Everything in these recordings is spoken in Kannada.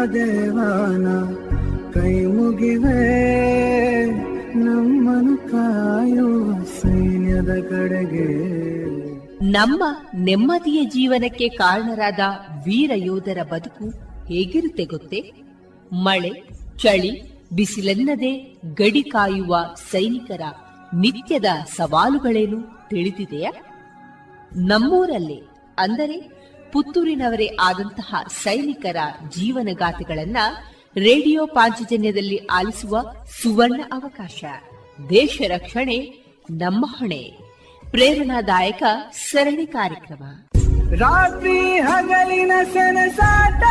ದೇವ ದೇವ ದೇವಾನ, ಕೈ ಮುಗಿವೆ ನಮ್ಮನು ಕಾಯುವ ಸೈನ್ಯದ ಕಡೆಗೆ. ನಮ್ಮ ನೆಮ್ಮದಿಯ ಜೀವನಕ್ಕೆ ಕಾರಣರಾದ ವೀರ ಯೋಧರ ಬದುಕು ಹೇಗಿರುತ್ತೆ ಗೊತ್ತೇ? ಮಳೆ, ಚಳಿ, ಬಿಸಿಲೆನ್ನದೆ ಗಡಿ ಕಾಯುವ ಸೈನಿಕರ ನಿತ್ಯದ ಸವಾಲುಗಳೇನು ತಿಳಿದಿದೆಯಾ? ನಮ್ಮೂರಲ್ಲೇ, ಅಂದರೆ ಪುತ್ತೂರಿನವರೇ ಆದಂತಹ ಸೈನಿಕರ ಜೀವನಗಾಥೆಗಳನ್ನ ರೇಡಿಯೋ ಪಾಂಚಜನ್ಯದಲ್ಲಿ ಆಲಿಸುವ ಸುವರ್ಣ ಅವಕಾಶ. ದೇಶ ರಕ್ಷಣೆ, ನಮ್ಮ ಹೊಣೆ. ಪ್ರೇರಣಾದಾಯಕ ಸರಣಿ ಕಾರ್ಯಕ್ರಮ. ರಾತ್ರಿ ಹಗಲಿನ ಸನಸಾಟ,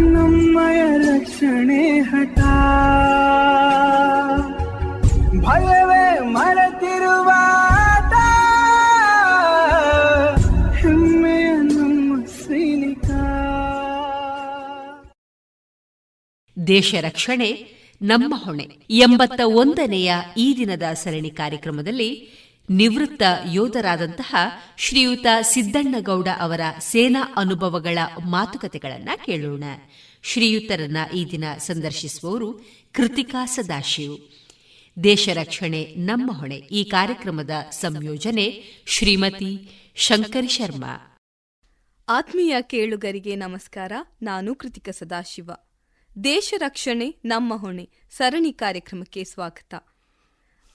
ನಮ್ಮಯ ರಕ್ಷಣೆ ಹಠ. ಭಯವೇ ಮರೆತಿರುವ ದೇಶ ರಕ್ಷಣೆ ನಮ್ಮ ಹೊಣೆ ಎಂಬತ್ತ ಒಂದನೆಯ ಈ ದಿನದ ಸರಣಿ ಕಾರ್ಯಕ್ರಮದಲ್ಲಿ ನಿವೃತ್ತ ಯೋಧರಾದಂತಹ ಶ್ರೀಯುತ ಸಿದ್ದಣ್ಣಗೌಡ ಅವರ ಸೇನಾ ಅನುಭವಗಳ ಮಾತುಕತೆಗಳನ್ನ ಕೇಳೋಣ. ಶ್ರೀಯುತರನ್ನ ಈ ದಿನ ಸಂದರ್ಶಿಸುವವರು ಕೃತಿಕಾ ಸದಾಶಿವ್. ದೇಶ ರಕ್ಷಣೆ ನಮ್ಮ ಹೊಣೆ ಈ ಕಾರ್ಯಕ್ರಮದ ಸಂಯೋಜನೆ ಶ್ರೀಮತಿ ಶಂಕರಿ ಶರ್ಮಾ. ಆತ್ಮೀಯ ಕೇಳುಗರಿಗೆ ನಮಸ್ಕಾರ. ನಾನು ಕೃತಿಕ ಸದಾಶಿವ. ದೇಶ ರಕ್ಷಣೆ ನಮ್ಮ ಹೊಣೆ. ಸರಣಿ ಕಾರ್ಯಕ್ರಮಕ್ಕೆ ಸ್ವಾಗತ.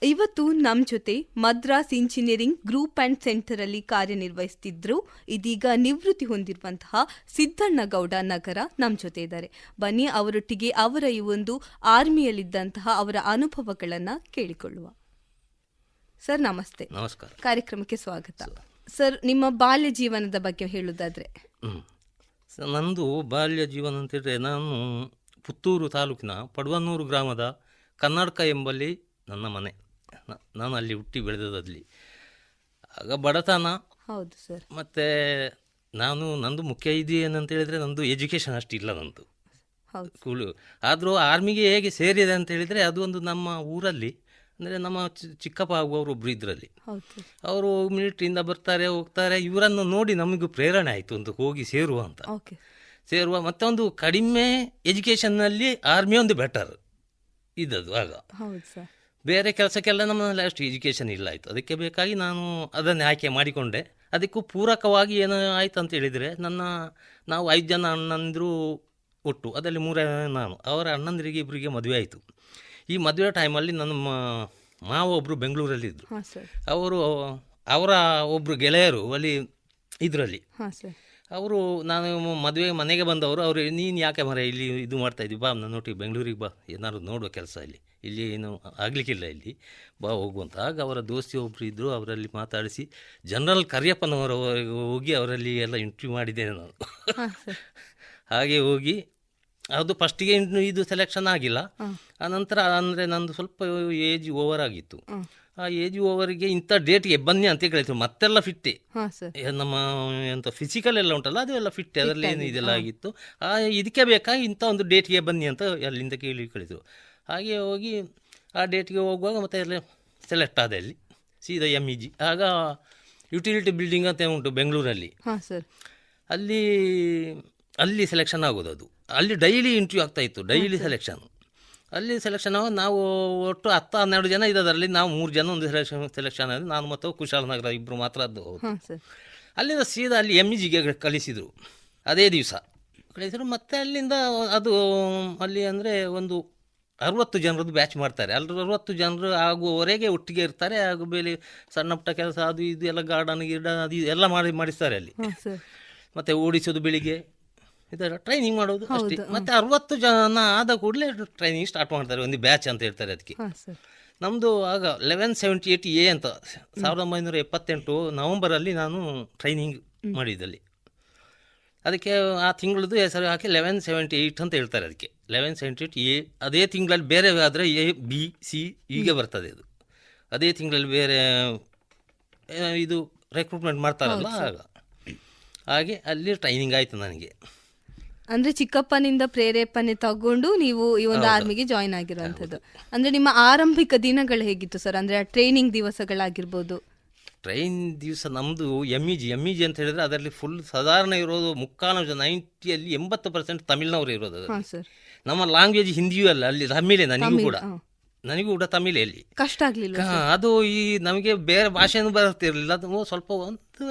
ಇವತ್ತು ನಮ್ಮ ಜೊತೆ Madras engineering group and centre ಅಲ್ಲಿ ಕಾರ್ಯನಿರ್ವಹಿಸುತ್ತಿದ್ರು ಇದೀಗ ನಿವೃತ್ತಿ ಹೊಂದಿರುವಂತಹ ಸಿದ್ದಣ್ಣಗೌಡ ನಗರ ನಮ್ಮ ಜೊತೆ ಇದ್ದಾರೆ. ಬನ್ನಿ ಅವರೊಟ್ಟಿಗೆ ಅವರ ಈ ಒಂದು ಆರ್ಮಿಯಲ್ಲಿದ್ದಂತಹ ಅವರ ಅನುಭವಗಳನ್ನ ಕೇಳಿಕೊಳ್ಳುವ. ಸರ್ ನಮಸ್ತೆ. ನಮಸ್ಕಾರ. ಕಾರ್ಯಕ್ರಮಕ್ಕೆ ಸ್ವಾಗತ. ಸರ್ ನಿಮ್ಮ ಬಾಲ್ಯ ಜೀವನದ ಬಗ್ಗೆ ಹೇಳುವುದಾದ್ರೆ ನಂದು ಬಾಲ್ಯ ಜೀವನ ಅಂತೇಳಿದ್ರೆ ನಾನು ಪುತ್ತೂರು ತಾಲೂಕಿನ ಪಡ್ವನ್ನೂರು ಗ್ರಾಮದ ಕನ್ನಡಕ ಎಂಬಲ್ಲಿ ನನ್ನ ಮನೆ. ನಾನು ಅಲ್ಲಿ ಹುಟ್ಟಿ ಬೆಳೆದದಲ್ಲಿ ಆಗ ಬಡತನ. ಹೌದು ಸರ್. ಮತ್ತು ನಾನು ನಂದು ಮುಖ್ಯ ಇದು ಏನಂತ ಹೇಳಿದರೆ ನಂದು ಎಜುಕೇಷನ್ ಅಷ್ಟಿಲ್ಲ ನಂದು. ಹೌದು. ಸ್ಕೂಲು. ಆದರೂ ಆರ್ಮಿಗೆ ಹೇಗೆ ಸೇರಿದೆ ಅಂತ ಹೇಳಿದರೆ ಅದು ಒಂದು ನಮ್ಮ ಊರಲ್ಲಿ ಅಂದರೆ ನಮ್ಮ ಚಿಕ್ಕಪ್ಪ ಆಗುವವರು ಒಬ್ಬರು ಇದರಲ್ಲಿ. ಅವರು ಮಿಲಿಟ್ರಿಯಿಂದ ಬರ್ತಾರೆ ಹೋಗ್ತಾರೆ. ಇವರನ್ನು ನೋಡಿ ನಮಗೂ ಪ್ರೇರಣೆ ಆಯಿತು ಒಂದು ಹೋಗಿ ಸೇರುವ ಅಂತ. ಓಕೆ. ಸೇರುವ ಮತ್ತೊಂದು ಕಡಿಮೆ ಎಜುಕೇಷನ್ನಲ್ಲಿ ಆರ್ಮಿ ಒಂದು ಬೆಟರ್. ಇದ್ದದ್ದು ಆಗ. ಬೇರೆ ಕೆಲಸಕ್ಕೆಲ್ಲ ನಮ್ಮಲ್ಲಿ ಅಷ್ಟು ಎಜುಕೇಷನ್ ಇಲ್ಲ ಆಯಿತು. ಅದಕ್ಕೆ ಬೇಕಾಗಿ ನಾನು ಅದನ್ನೇ ಆಯ್ಕೆ ಮಾಡಿಕೊಂಡೆ. ಅದಕ್ಕೂ ಪೂರಕವಾಗಿ ಏನು ಆಯ್ತು ಅಂತ ಹೇಳಿದರೆ ನನ್ನ ನಾವು ಐದು ಜನ ಅಣ್ಣಂದರು ಒಟ್ಟು ಅದರಲ್ಲಿ ಮೂರೇ ನಾನು. ಅವರ ಅಣ್ಣಂದಿರಿಗೆ ಇಬ್ಬರಿಗೆ ಮದುವೆ ಆಯಿತು. ಈ ಮದುವೆ ಟೈಮಲ್ಲಿ ನನ್ನ ಮಾವ ಒಬ್ಬರು ಬೆಂಗಳೂರಲ್ಲಿದ್ದರು ಅವರು ಅವರ ಒಬ್ಬರು ಗೆಳೆಯರು ಅಲ್ಲಿ ಇದರಲ್ಲಿ. ಹಾಂ ಸರ್. ಅವರು ನಾನು ಮದುವೆ ಮನೆಗೆ ಬಂದವರು ಅವರು ನೀನು ಯಾಕೆ ಮರ ಇಲ್ಲಿ ಇದು ಮಾಡ್ತಾ ಇದ್ದೀವಿ ಬಾ ನನ್ನ ಒಟ್ಟಿಗೆ ಬೆಂಗಳೂರಿಗೆ ಬಾ. ಏನಾದ್ರು ನೋಡುವ ಕೆಲಸ ಇಲ್ಲಿ. ಇಲ್ಲಿ ಏನು ಆಗಲಿಕ್ಕಿಲ್ಲ ಇಲ್ಲಿ. ಬಾ ಹೋಗುವಂತ ಆಗ ಅವರ ದೋಸ್ತಿ ಒಬ್ಬರು ಇದ್ದರು ಅವರಲ್ಲಿ ಮಾತಾಡಿಸಿ ಜನರಲ್ ಕರಿಯಪ್ಪನವರವರೆಗೆ ಹೋಗಿ ಅವರಲ್ಲಿ ಎಲ್ಲ ಇಂಟ್ರ್ಯೂ ಮಾಡಿದ್ದೇನೆ ನಾನು. ಹಾಗೆ ಹೋಗಿ ಅದು ಫಸ್ಟಿಗೆ ಇದು ಸೆಲೆಕ್ಷನ್ ಆಗಿಲ್ಲ. ಆನಂತರ ಅಂದರೆ ನಂದು ಸ್ವಲ್ಪ ಏಜ್ ಓವರ್ ಆಗಿತ್ತು. ಆ ಏಜ್ ಓವರಿಗೆ ಇಂಥ ಡೇಟ್ಗೆ ಬನ್ನಿ ಅಂತ ಕೇಳಿದ್ರು. ಮತ್ತೆಲ್ಲ ಫಿಟ್ಟೆ ಹಾಂ ಸರ್ ಏ, ನಮ್ಮ ಎಂತ ಫಿಸಿಕಲ್ ಎಲ್ಲ ಉಂಟಲ್ಲ ಎಲ್ಲ ಫಿಟ್ ಅದರಲ್ಲಿ ಏನು ಇದೆಲ್ಲ ಆಗಿತ್ತು ಆ ಇದಕ್ಕೆ ಬೇಕಾಗಿ ಇಂಥ ಒಂದು ಡೇಟ್ಗೆ ಬನ್ನಿ ಅಂತ ಅಲ್ಲಿಂದ ಕೇಳಿ ಕಳಿದ್ರು. ಹಾಗೆ ಹೋಗಿ ಆ ಡೇಟ್ಗೆ ಹೋಗುವಾಗ ಮತ್ತೆ ಅಲ್ಲಿ ಸೆಲೆಕ್ಟ್ ಆದ ಅಲ್ಲಿ ಸೀದಾ ಎಂ ಇ ಜಿ ಆಗ ಯುಟಿಲಿಟಿ ಬಿಲ್ಡಿಂಗ್ ಅಂತ ಉಂಟು ಬೆಂಗಳೂರಲ್ಲಿ. ಹಾಂ ಸರ್ ಅಲ್ಲಿ ಅಲ್ಲಿ ಸೆಲೆಕ್ಷನ್ ಆಗೋದು ಅದು. ಅಲ್ಲಿ ಡೈಲಿ ಇಂಟ್ರ್ಯೂ ಆಗ್ತಾ ಇತ್ತು ಡೈಲಿ ಸೆಲೆಕ್ಷನ್ ಅಲ್ಲಿ ಸೆಲೆಕ್ಷನ್ ಆಗ ನಾವು ಒಟ್ಟು ಹತ್ತು ಹನ್ನೆರಡು ಜನ ಇದ್ದದರಲ್ಲಿ ನಾವು ಮೂರು ಜನ ಒಂದು ಸೆಲೆಕ್ಷನ್ ಸೆಲೆಕ್ಷನ್ ಆದ್ರೆ ನಾನು ಮತ್ತು ಕುಶಾಲನಗರ ಇಬ್ಬರು ಮಾತ್ರ ಅದು ಅಲ್ಲಿಂದ ಸೀದಾ ಅಲ್ಲಿ ಎಂ ಇ ಜಿಗೆ ಕಳಿಸಿದರು. ಅದೇ ದಿವಸ. ಕಳಿಸಿದ್ರು. ಮತ್ತೆ ಅಲ್ಲಿಂದ ಅದು ಅಲ್ಲಿ ಅಂದರೆ ಒಂದು ಅರುವತ್ತು ಜನರದ್ದು ಬ್ಯಾಚ್ ಮಾಡ್ತಾರೆ. ಅಲ್ಲಿ ಅರುವತ್ತು ಜನರು ಆಗುವವರೆಗೆ ಒಟ್ಟಿಗೆ ಇರ್ತಾರೆ. ಹಾಗೂ ಬೇರೆ ಸಣ್ಣ ಪುಟ್ಟ ಕೆಲಸ ಅದು ಇದು ಎಲ್ಲ ಗಾರ್ಡನ್ ಗಿರ್ಡನ್ ಅದು ಎಲ್ಲ ಮಾಡಿ ಮಾಡಿಸ್ತಾರೆ ಅಲ್ಲಿ. ಮತ್ತೆ ಓಡಿಸೋದು ಬೆಳಿಗ್ಗೆ. ಇದರ. ಟ್ರೈನಿಂಗ್ ಮಾಡೋದು ಅಷ್ಟೇ. ಮತ್ತೆ ಅರವತ್ತು ಜನ ಆದ ಕೂಡಲೇ ಟ್ರೈನಿಂಗ್ ಸ್ಟಾರ್ಟ್ ಮಾಡ್ತಾರೆ ಒಂದು ಬ್ಯಾಚ್ ಅಂತ ಹೇಳ್ತಾರೆ ಅದಕ್ಕೆ. ನಮ್ಮದು ಆಗ ಲೆವೆನ್ ಸೆವೆಂಟಿ ಏಯ್ಟ್ ಎ ಅಂತ ಸಾವಿರದ ಒಂಬೈನೂರ ಎಪ್ಪತ್ತೆಂಟು ನವಂಬರಲ್ಲಿ ನಾನು ಟ್ರೈನಿಂಗ್ ಮಾಡಿದ್ದಲ್ಲಿ. ಅದಕ್ಕೆ ಆ ತಿಂಗಳದ್ದು ಹೆಸರು ಹಾಕಿ ಲೆವೆನ್ ಸೆವೆಂಟಿ ಏಯ್ಟ್ ಅಂತ ಹೇಳ್ತಾರೆ ಅದಕ್ಕೆ. ಲೆವೆನ್ ಸೆವೆಂಟಿ ಏಯ್ಟ್ ಎ ಅದೇ ತಿಂಗಳಲ್ಲಿ ಬೇರೆ ಆದರೆ ಎ ಬಿ ಸಿ ಹೀಗೆ ಬರ್ತದೆ ಅದು. ಅದೇ ತಿಂಗಳಲ್ಲಿ ಬೇರೆ ಇದು ರೆಕ್ರೂಟ್ಮೆಂಟ್ ಮಾಡ್ತಾರಲ್ಲ ಆಗ. ಹಾಗೆ ಅಲ್ಲಿ ಟ್ರೈನಿಂಗ್ ಆಯಿತು ನನಗೆ. ಅಂದ್ರೆ ಚಿಕ್ಕಪ್ಪನಿಂದ ಪ್ರೇರೇಪಣೆ ತಗೊಂಡು ನೀವು ಈ ಒಂದು ಆರ್ಮಿಗೆ ಜಾಯಿನ್ ಆಗಿರುವಂತದ್ದು ಅಂದ್ರೆ ನಿಮ್ಮ ಆರಂಭಿಕ ದಿನಗಳು ಹೇಗಿತ್ತು ಸರ್ ಅಂದ್ರೆ ಟ್ರೈನಿಂಗ್ ದಿವಸಗಳಾಗಿರ್ಬೋದು. ಟ್ರೈನ್ ದಿವಸ ನಮ್ಮದು M E G M E G ಅಂತ ಹೇಳಿದ್ರೆ ಅದರಲ್ಲಿ ಫುಲ್ ಸಾಧಾರಣ ಇರೋದು ಮುಕ್ಕಾಲು ನೈಂಟಿಯಲ್ಲಿ ಎಂಬತ್ತು ಪರ್ಸೆಂಟ್ ತಮಿಳ್ನವರು ಇರೋದು ನಮ್ಮ ಲ್ಯಾಂಗ್ವೇಜ್ ಹಿಂದಿಯೂ ಅಲ್ಲ ಅಲ್ಲಿ ತಮಿಳೇ ನನಗೂ ಕೂಡ. ನನಗೂ ಕೂಡ ತಮಿಳಲ್ಲಿ. ಕಷ್ಟ ಆಗಲಿಲ್ಲ ಅದು ಈ ನಮಗೆ ಬೇರೆ ಭಾಷೆನೂ ಬರುತ್ತಿರಲಿಲ್ಲ ಅದು ಸ್ವಲ್ಪ ಒಂದು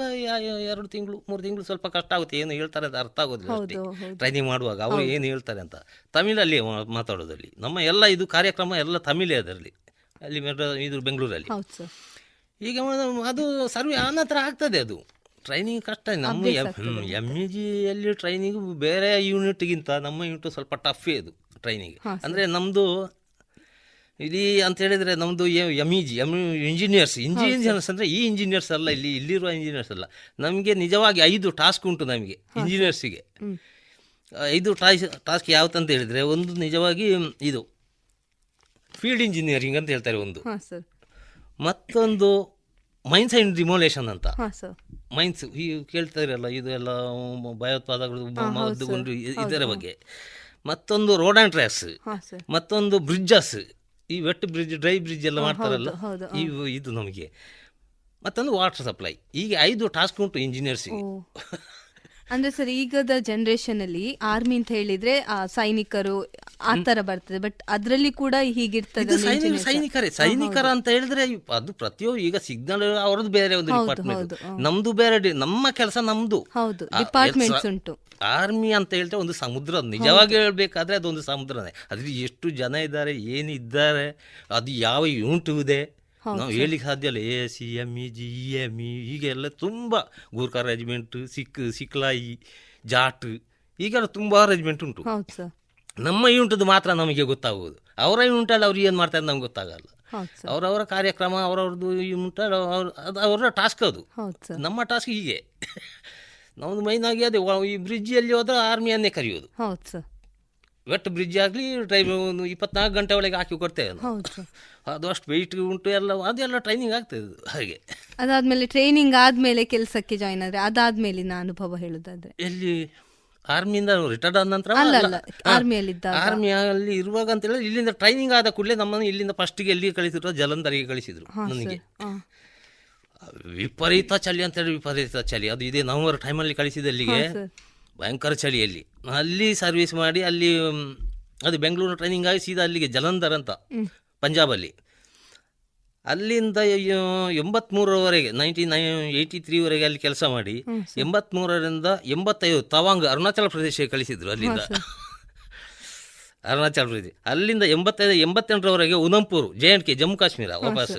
ಎರಡು ತಿಂಗಳು ಮೂರು ತಿಂಗಳು ಸ್ವಲ್ಪ ಕಷ್ಟ ಆಗುತ್ತೆ. ಏನು ಹೇಳ್ತಾರೆ ಅದು ಅರ್ಥ ಆಗೋದಿಲ್ಲ ಅಷ್ಟೇ. ಟ್ರೈನಿಂಗ್ ಮಾಡುವಾಗ ಅವರು ಏನು ಹೇಳ್ತಾರೆ ಅಂತ. ತಮಿಳಲ್ಲಿ ಮಾತಾಡೋದಲ್ಲಿ ನಮ್ಮ ಎಲ್ಲ ಇದು ಕಾರ್ಯಕ್ರಮ ಎಲ್ಲ ತಮಿಳೇ ಅದರಲ್ಲಿ. ಅಲ್ಲಿ ಇದು ಬೆಂಗಳೂರಲ್ಲಿ. ಈಗ ಅದು ಸರ್ವೆ ಆನಂತರ ಆಗ್ತದೆ ಅದು. ಟ್ರೈನಿಂಗ್ ಕಷ್ಟ. ನಮ್ಮ ಎಂ ಇ ಜಿಯಲ್ಲಿ ಟ್ರೈನಿಂಗ್ ಬೇರೆ ಯೂನಿಟ್ಗಿಂತ ನಮ್ಮ ಯೂನಿಟ್ ಸ್ವಲ್ಪ ಟಫೇ ಅದು ಟ್ರೈನಿಂಗ್ ಅಂದರೆ ನಮ್ಮದು ಇಲ್ಲಿ ಅಂತ ಹೇಳಿದ್ರೆ ನಮ್ಮದು M E G M engineers engineers ಅಂದರೆ ಈ ಇಂಜಿನಿಯರ್ಸ್ ಅಲ್ಲ ಇಲ್ಲಿ ಇಲ್ಲಿರುವ ಇಂಜಿನಿಯರ್ಸ್ ಅಲ್ಲ. ನಮಗೆ ನಿಜವಾಗಿ ಐದು ಟಾಸ್ಕ್ ಉಂಟು ನಮಗೆ ಇಂಜಿನಿಯರ್ಸಿಗೆ ಐದು ಟಾಸ್ ಟಾಸ್ಕ್ ಅಂತ ಹೇಳಿದರೆ ಒಂದು ನಿಜವಾಗಿ ಇದು ಫೀಲ್ಡ್ ಇಂಜಿನಿಯರಿಂಗ್ ಅಂತ ಹೇಳ್ತಾರೆ ಒಂದು. ಮತ್ತೊಂದು ಮೈನ್ಸ್ ಆ್ಯಂಡ್ ಡಿಮೋಲೇಷನ್ ಅಂತ. ಮೈನ್ಸ್ ಈ ಕೇಳ್ತಾ ಇರಲ್ಲ ಇದು ಎಲ್ಲ ಮದ್ದುಗೊಂಡು ಇದರ ಬಗ್ಗೆ. ಮತ್ತೊಂದು ರೋಡ್ ಆ್ಯಂಡ್ ಟ್ರ್ಯಾಕ್ಸ್ ಮತ್ತೊಂದು ಬ್ರಿಡ್ಜಸ್ ಈ ವೆಟ್ ಬ್ರಿಡ್ಜ್ ಡ್ರೈ ಬ್ರಿಡ್ಜ್ ಎಲ್ಲ ಮಾಡ್ತಾರಲ್ಲ ಇವು ಇದು ನಮಗೆ. ಮತ್ತೊಂದು ವಾಟರ್ ಸಪ್ಲೈ ಈಗ ಐದು ಟಾಸ್ಕ್ ಉಂಟು ಇಂಜಿನಿಯರ್ಸಿಗೆ ಅಂದ್ರೆ ಸರ್ ಈಗದ ಜನರೇಷನ್ ಅಲ್ಲಿ ಆರ್ಮಿ ಅಂತ ಹೇಳಿದ್ರೆ ಆ, ಸೈನಿಕರು ಆ ತರ ಬರ್ತದೆ. ಬಟ್ ಅದ್ರಲ್ಲಿ ಕೂಡ ಹೀಗಿರ್ತದೆ ಇದು ಸೈನಿಕ. ಸೈನಿಕರೇ. ಸೈನಿಕರ ಅಂತ ಹೇಳಿದ್ರೆ ಅದು ಪ್ರತಿಯೊಂದು ಈಗ ಸಿಗ್ನಲ್ ಅವ್ರದ್ದು ಬೇರೆ ಒಂದು ಡಿಪಾರ್ಟ್ಮೆಂಟ್. ನಮ್ದು ಬೇರೆ ಡಿ- ನಮ್ಮ ಕೆಲಸ ನಮ್ದು. ಹೌದು ಆ, ಡಿಪಾರ್ಟ್ಮೆಂಟ್ಸ್ ಎಲ್ಸ- ಉಂಟು. ಆರ್ಮಿ ಅಂತ ಹೇಳಿದ್ರೆ ಒಂದು ಸಮುದ್ರ. ನಿಜವಾಗಿ ಹೇಳ್ಬೇಕಾದ್ರೆ ಅದೊಂದು ಸಮುದ್ರನೇ. ಅದ್ರಲ್ಲಿ ಎಷ್ಟು ಜನ ಇದ್ದಾರೆ ಏನಿದ್ದಾರೆ ಅದು ಯಾವ ಯೂನಿಟ್ ಇದೆ ನಾವು ಹೇಳಿಕ್ ಸಾಧ್ಯ ಅಲ್ಲ A C M E G E M E ಹೀಗೆಲ್ಲ ತುಂಬ ಗೂರ್ಖಾ ರೆಜಿಮೆಂಟ್ ಸಿಕ್ ಸಿಕ್ಲಾಯಿ ಜಾಟ್ ಹೀಗೆಲ್ಲ ತುಂಬ ರೆಜಿಮೆಂಟ್ ಉಂಟು. ನಮ್ಮ ಯೂನಿಟದ್ದು ಮಾತ್ರ ನಮಗೆ ಗೊತ್ತಾಗುವುದು ಅವರ ಯೂನಿಟಲ್ಲಿ ಅವ್ರು ಏನು ಮಾಡ್ತಾರೆ ನಮ್ಗೆ ಗೊತ್ತಾಗಲ್ಲ. ಅವರವರ ಕಾರ್ಯಕ್ರಮ ಅವರವ್ರದ್ದು ಯೂನಿಟ್ ಅವ್ರ ಅದು ಅವರ ಟಾಸ್ಕ್ ಅದು. ನಮ್ಮ ಟಾಸ್ಕ್ ಹೀಗೆ. ನಮ್ಮದು ಮೈನ್ ಆಗಿ ಅದೇ ಈ ಬ್ರಿಡ್ಜಲ್ಲಿ ಹೋದ್ರೆ ಆರ್ಮಿಯನ್ನೇ ಕರೆಯೋದು. ವೆಟ್ ಬ್ರಿಡ್ಜ್ ಆಗಲಿ ಟೈಮ್ ಒಂದು ಇಪ್ಪತ್ನಾಲ್ಕು ಗಂಟೆ ಒಳಗೆ ಹಾಕಿ ಕೊಡ್ತೇವೆ ನಾವು. ಅದು ಅಷ್ಟು ವೆಯ್ಟ್ ಉಂಟು ಎಲ್ಲ ಅದೆಲ್ಲ ಟ್ರೈನಿಂಗ್ ಆಗ್ತದೆ ಹಾಗೆ. ಅದಾದ್ಮೇಲೆ ಟ್ರೈನಿಂಗ್ ಆದ್ಮೇಲೆ ಕೆಲಸಕ್ಕೆ ಜಾಯಿನ್ ಆದ್ರೆ ಅದಾದ್ಮೇಲಿನ ಅನುಭವ ಹೇಳುದಾದ್ರೆ. ಎಲ್ಲಿ ಆರ್ಮಿಯಿಂದ ರಿಟೈರ್ಡ್ ಆದ ನಂತರ ಆರ್ಮಿಯಲ್ಲಿದ್ದಾಗ ಆರ್ಮಿಯಲ್ಲಿ ಇರುವಾಗ ಅಂತ ಹೇಳಿದ್ರೆ ಇಲ್ಲಿಂದ ಟ್ರೈನಿಂಗ್ ಆದ ಕೂಡಲೇ ನಮ್ಮನ್ನು ಇಲ್ಲಿಂದ ಫಸ್ಟಿಗೆ ಎಲ್ಲಿ ಕಳಿಸಿದ್ರು ಜಲಂಧರಿಗೆ ಕಳಿಸಿದ್ರು ನನಗೆ. ವಿಪರೀತ ಚಳಿ ಅಂತ ಹೇಳಿ ವಿಪರೀತ ಚಳಿ. ಅದು ಇದೇ ನವಂಬರ್ ಟೈಮಲ್ಲಿ ಕಳಿಸಿದ ಅಲ್ಲಿಗೆ. ಭಯಂಕರ ಚಳಿಯಲ್ಲಿ. ಅಲ್ಲಿ ಸರ್ವಿಸ್ ಮಾಡಿ ಅಲ್ಲಿ ಅದು ಬೆಂಗಳೂರು ಟ್ರೈನಿಂಗ್ ಆಗಿ ಸೀದಾ ಅಲ್ಲಿಗೆ ಜಲಂಧರ್ ಅಂತ ಪಂಜಾಬಲ್ಲಿ. ಅಲ್ಲಿಂದ ಎಂಬತ್ಮೂರವರೆಗೆ ಎಂಬತ್ಮೂರರವರೆಗೆ ನೈನ್ಟೀನ್ ನೈ ಏಯ್ಟಿ ತ್ರೀವರೆಗೆ ಅಲ್ಲಿ ಕೆಲಸ ಮಾಡಿ ಎಂಬತ್ಮೂರರಿಂದ ಎಂಬತ್ತೈದು ತವಾಂಗ್ ಅರುಣಾಚಲ ಪ್ರದೇಶಕ್ಕೆ ಕಳಿಸಿದ್ರು ಅಲ್ಲಿಂದ. ಅರುಣಾಚಲ ಪ್ರದೇಶ. ಅಲ್ಲಿಂದ ಎಂಬತ್ತೈದು ಎಂಬತ್ತೆಂಟರವರೆಗೆ Udhampur J and K Jammu Kashmir ವಾಪಸ್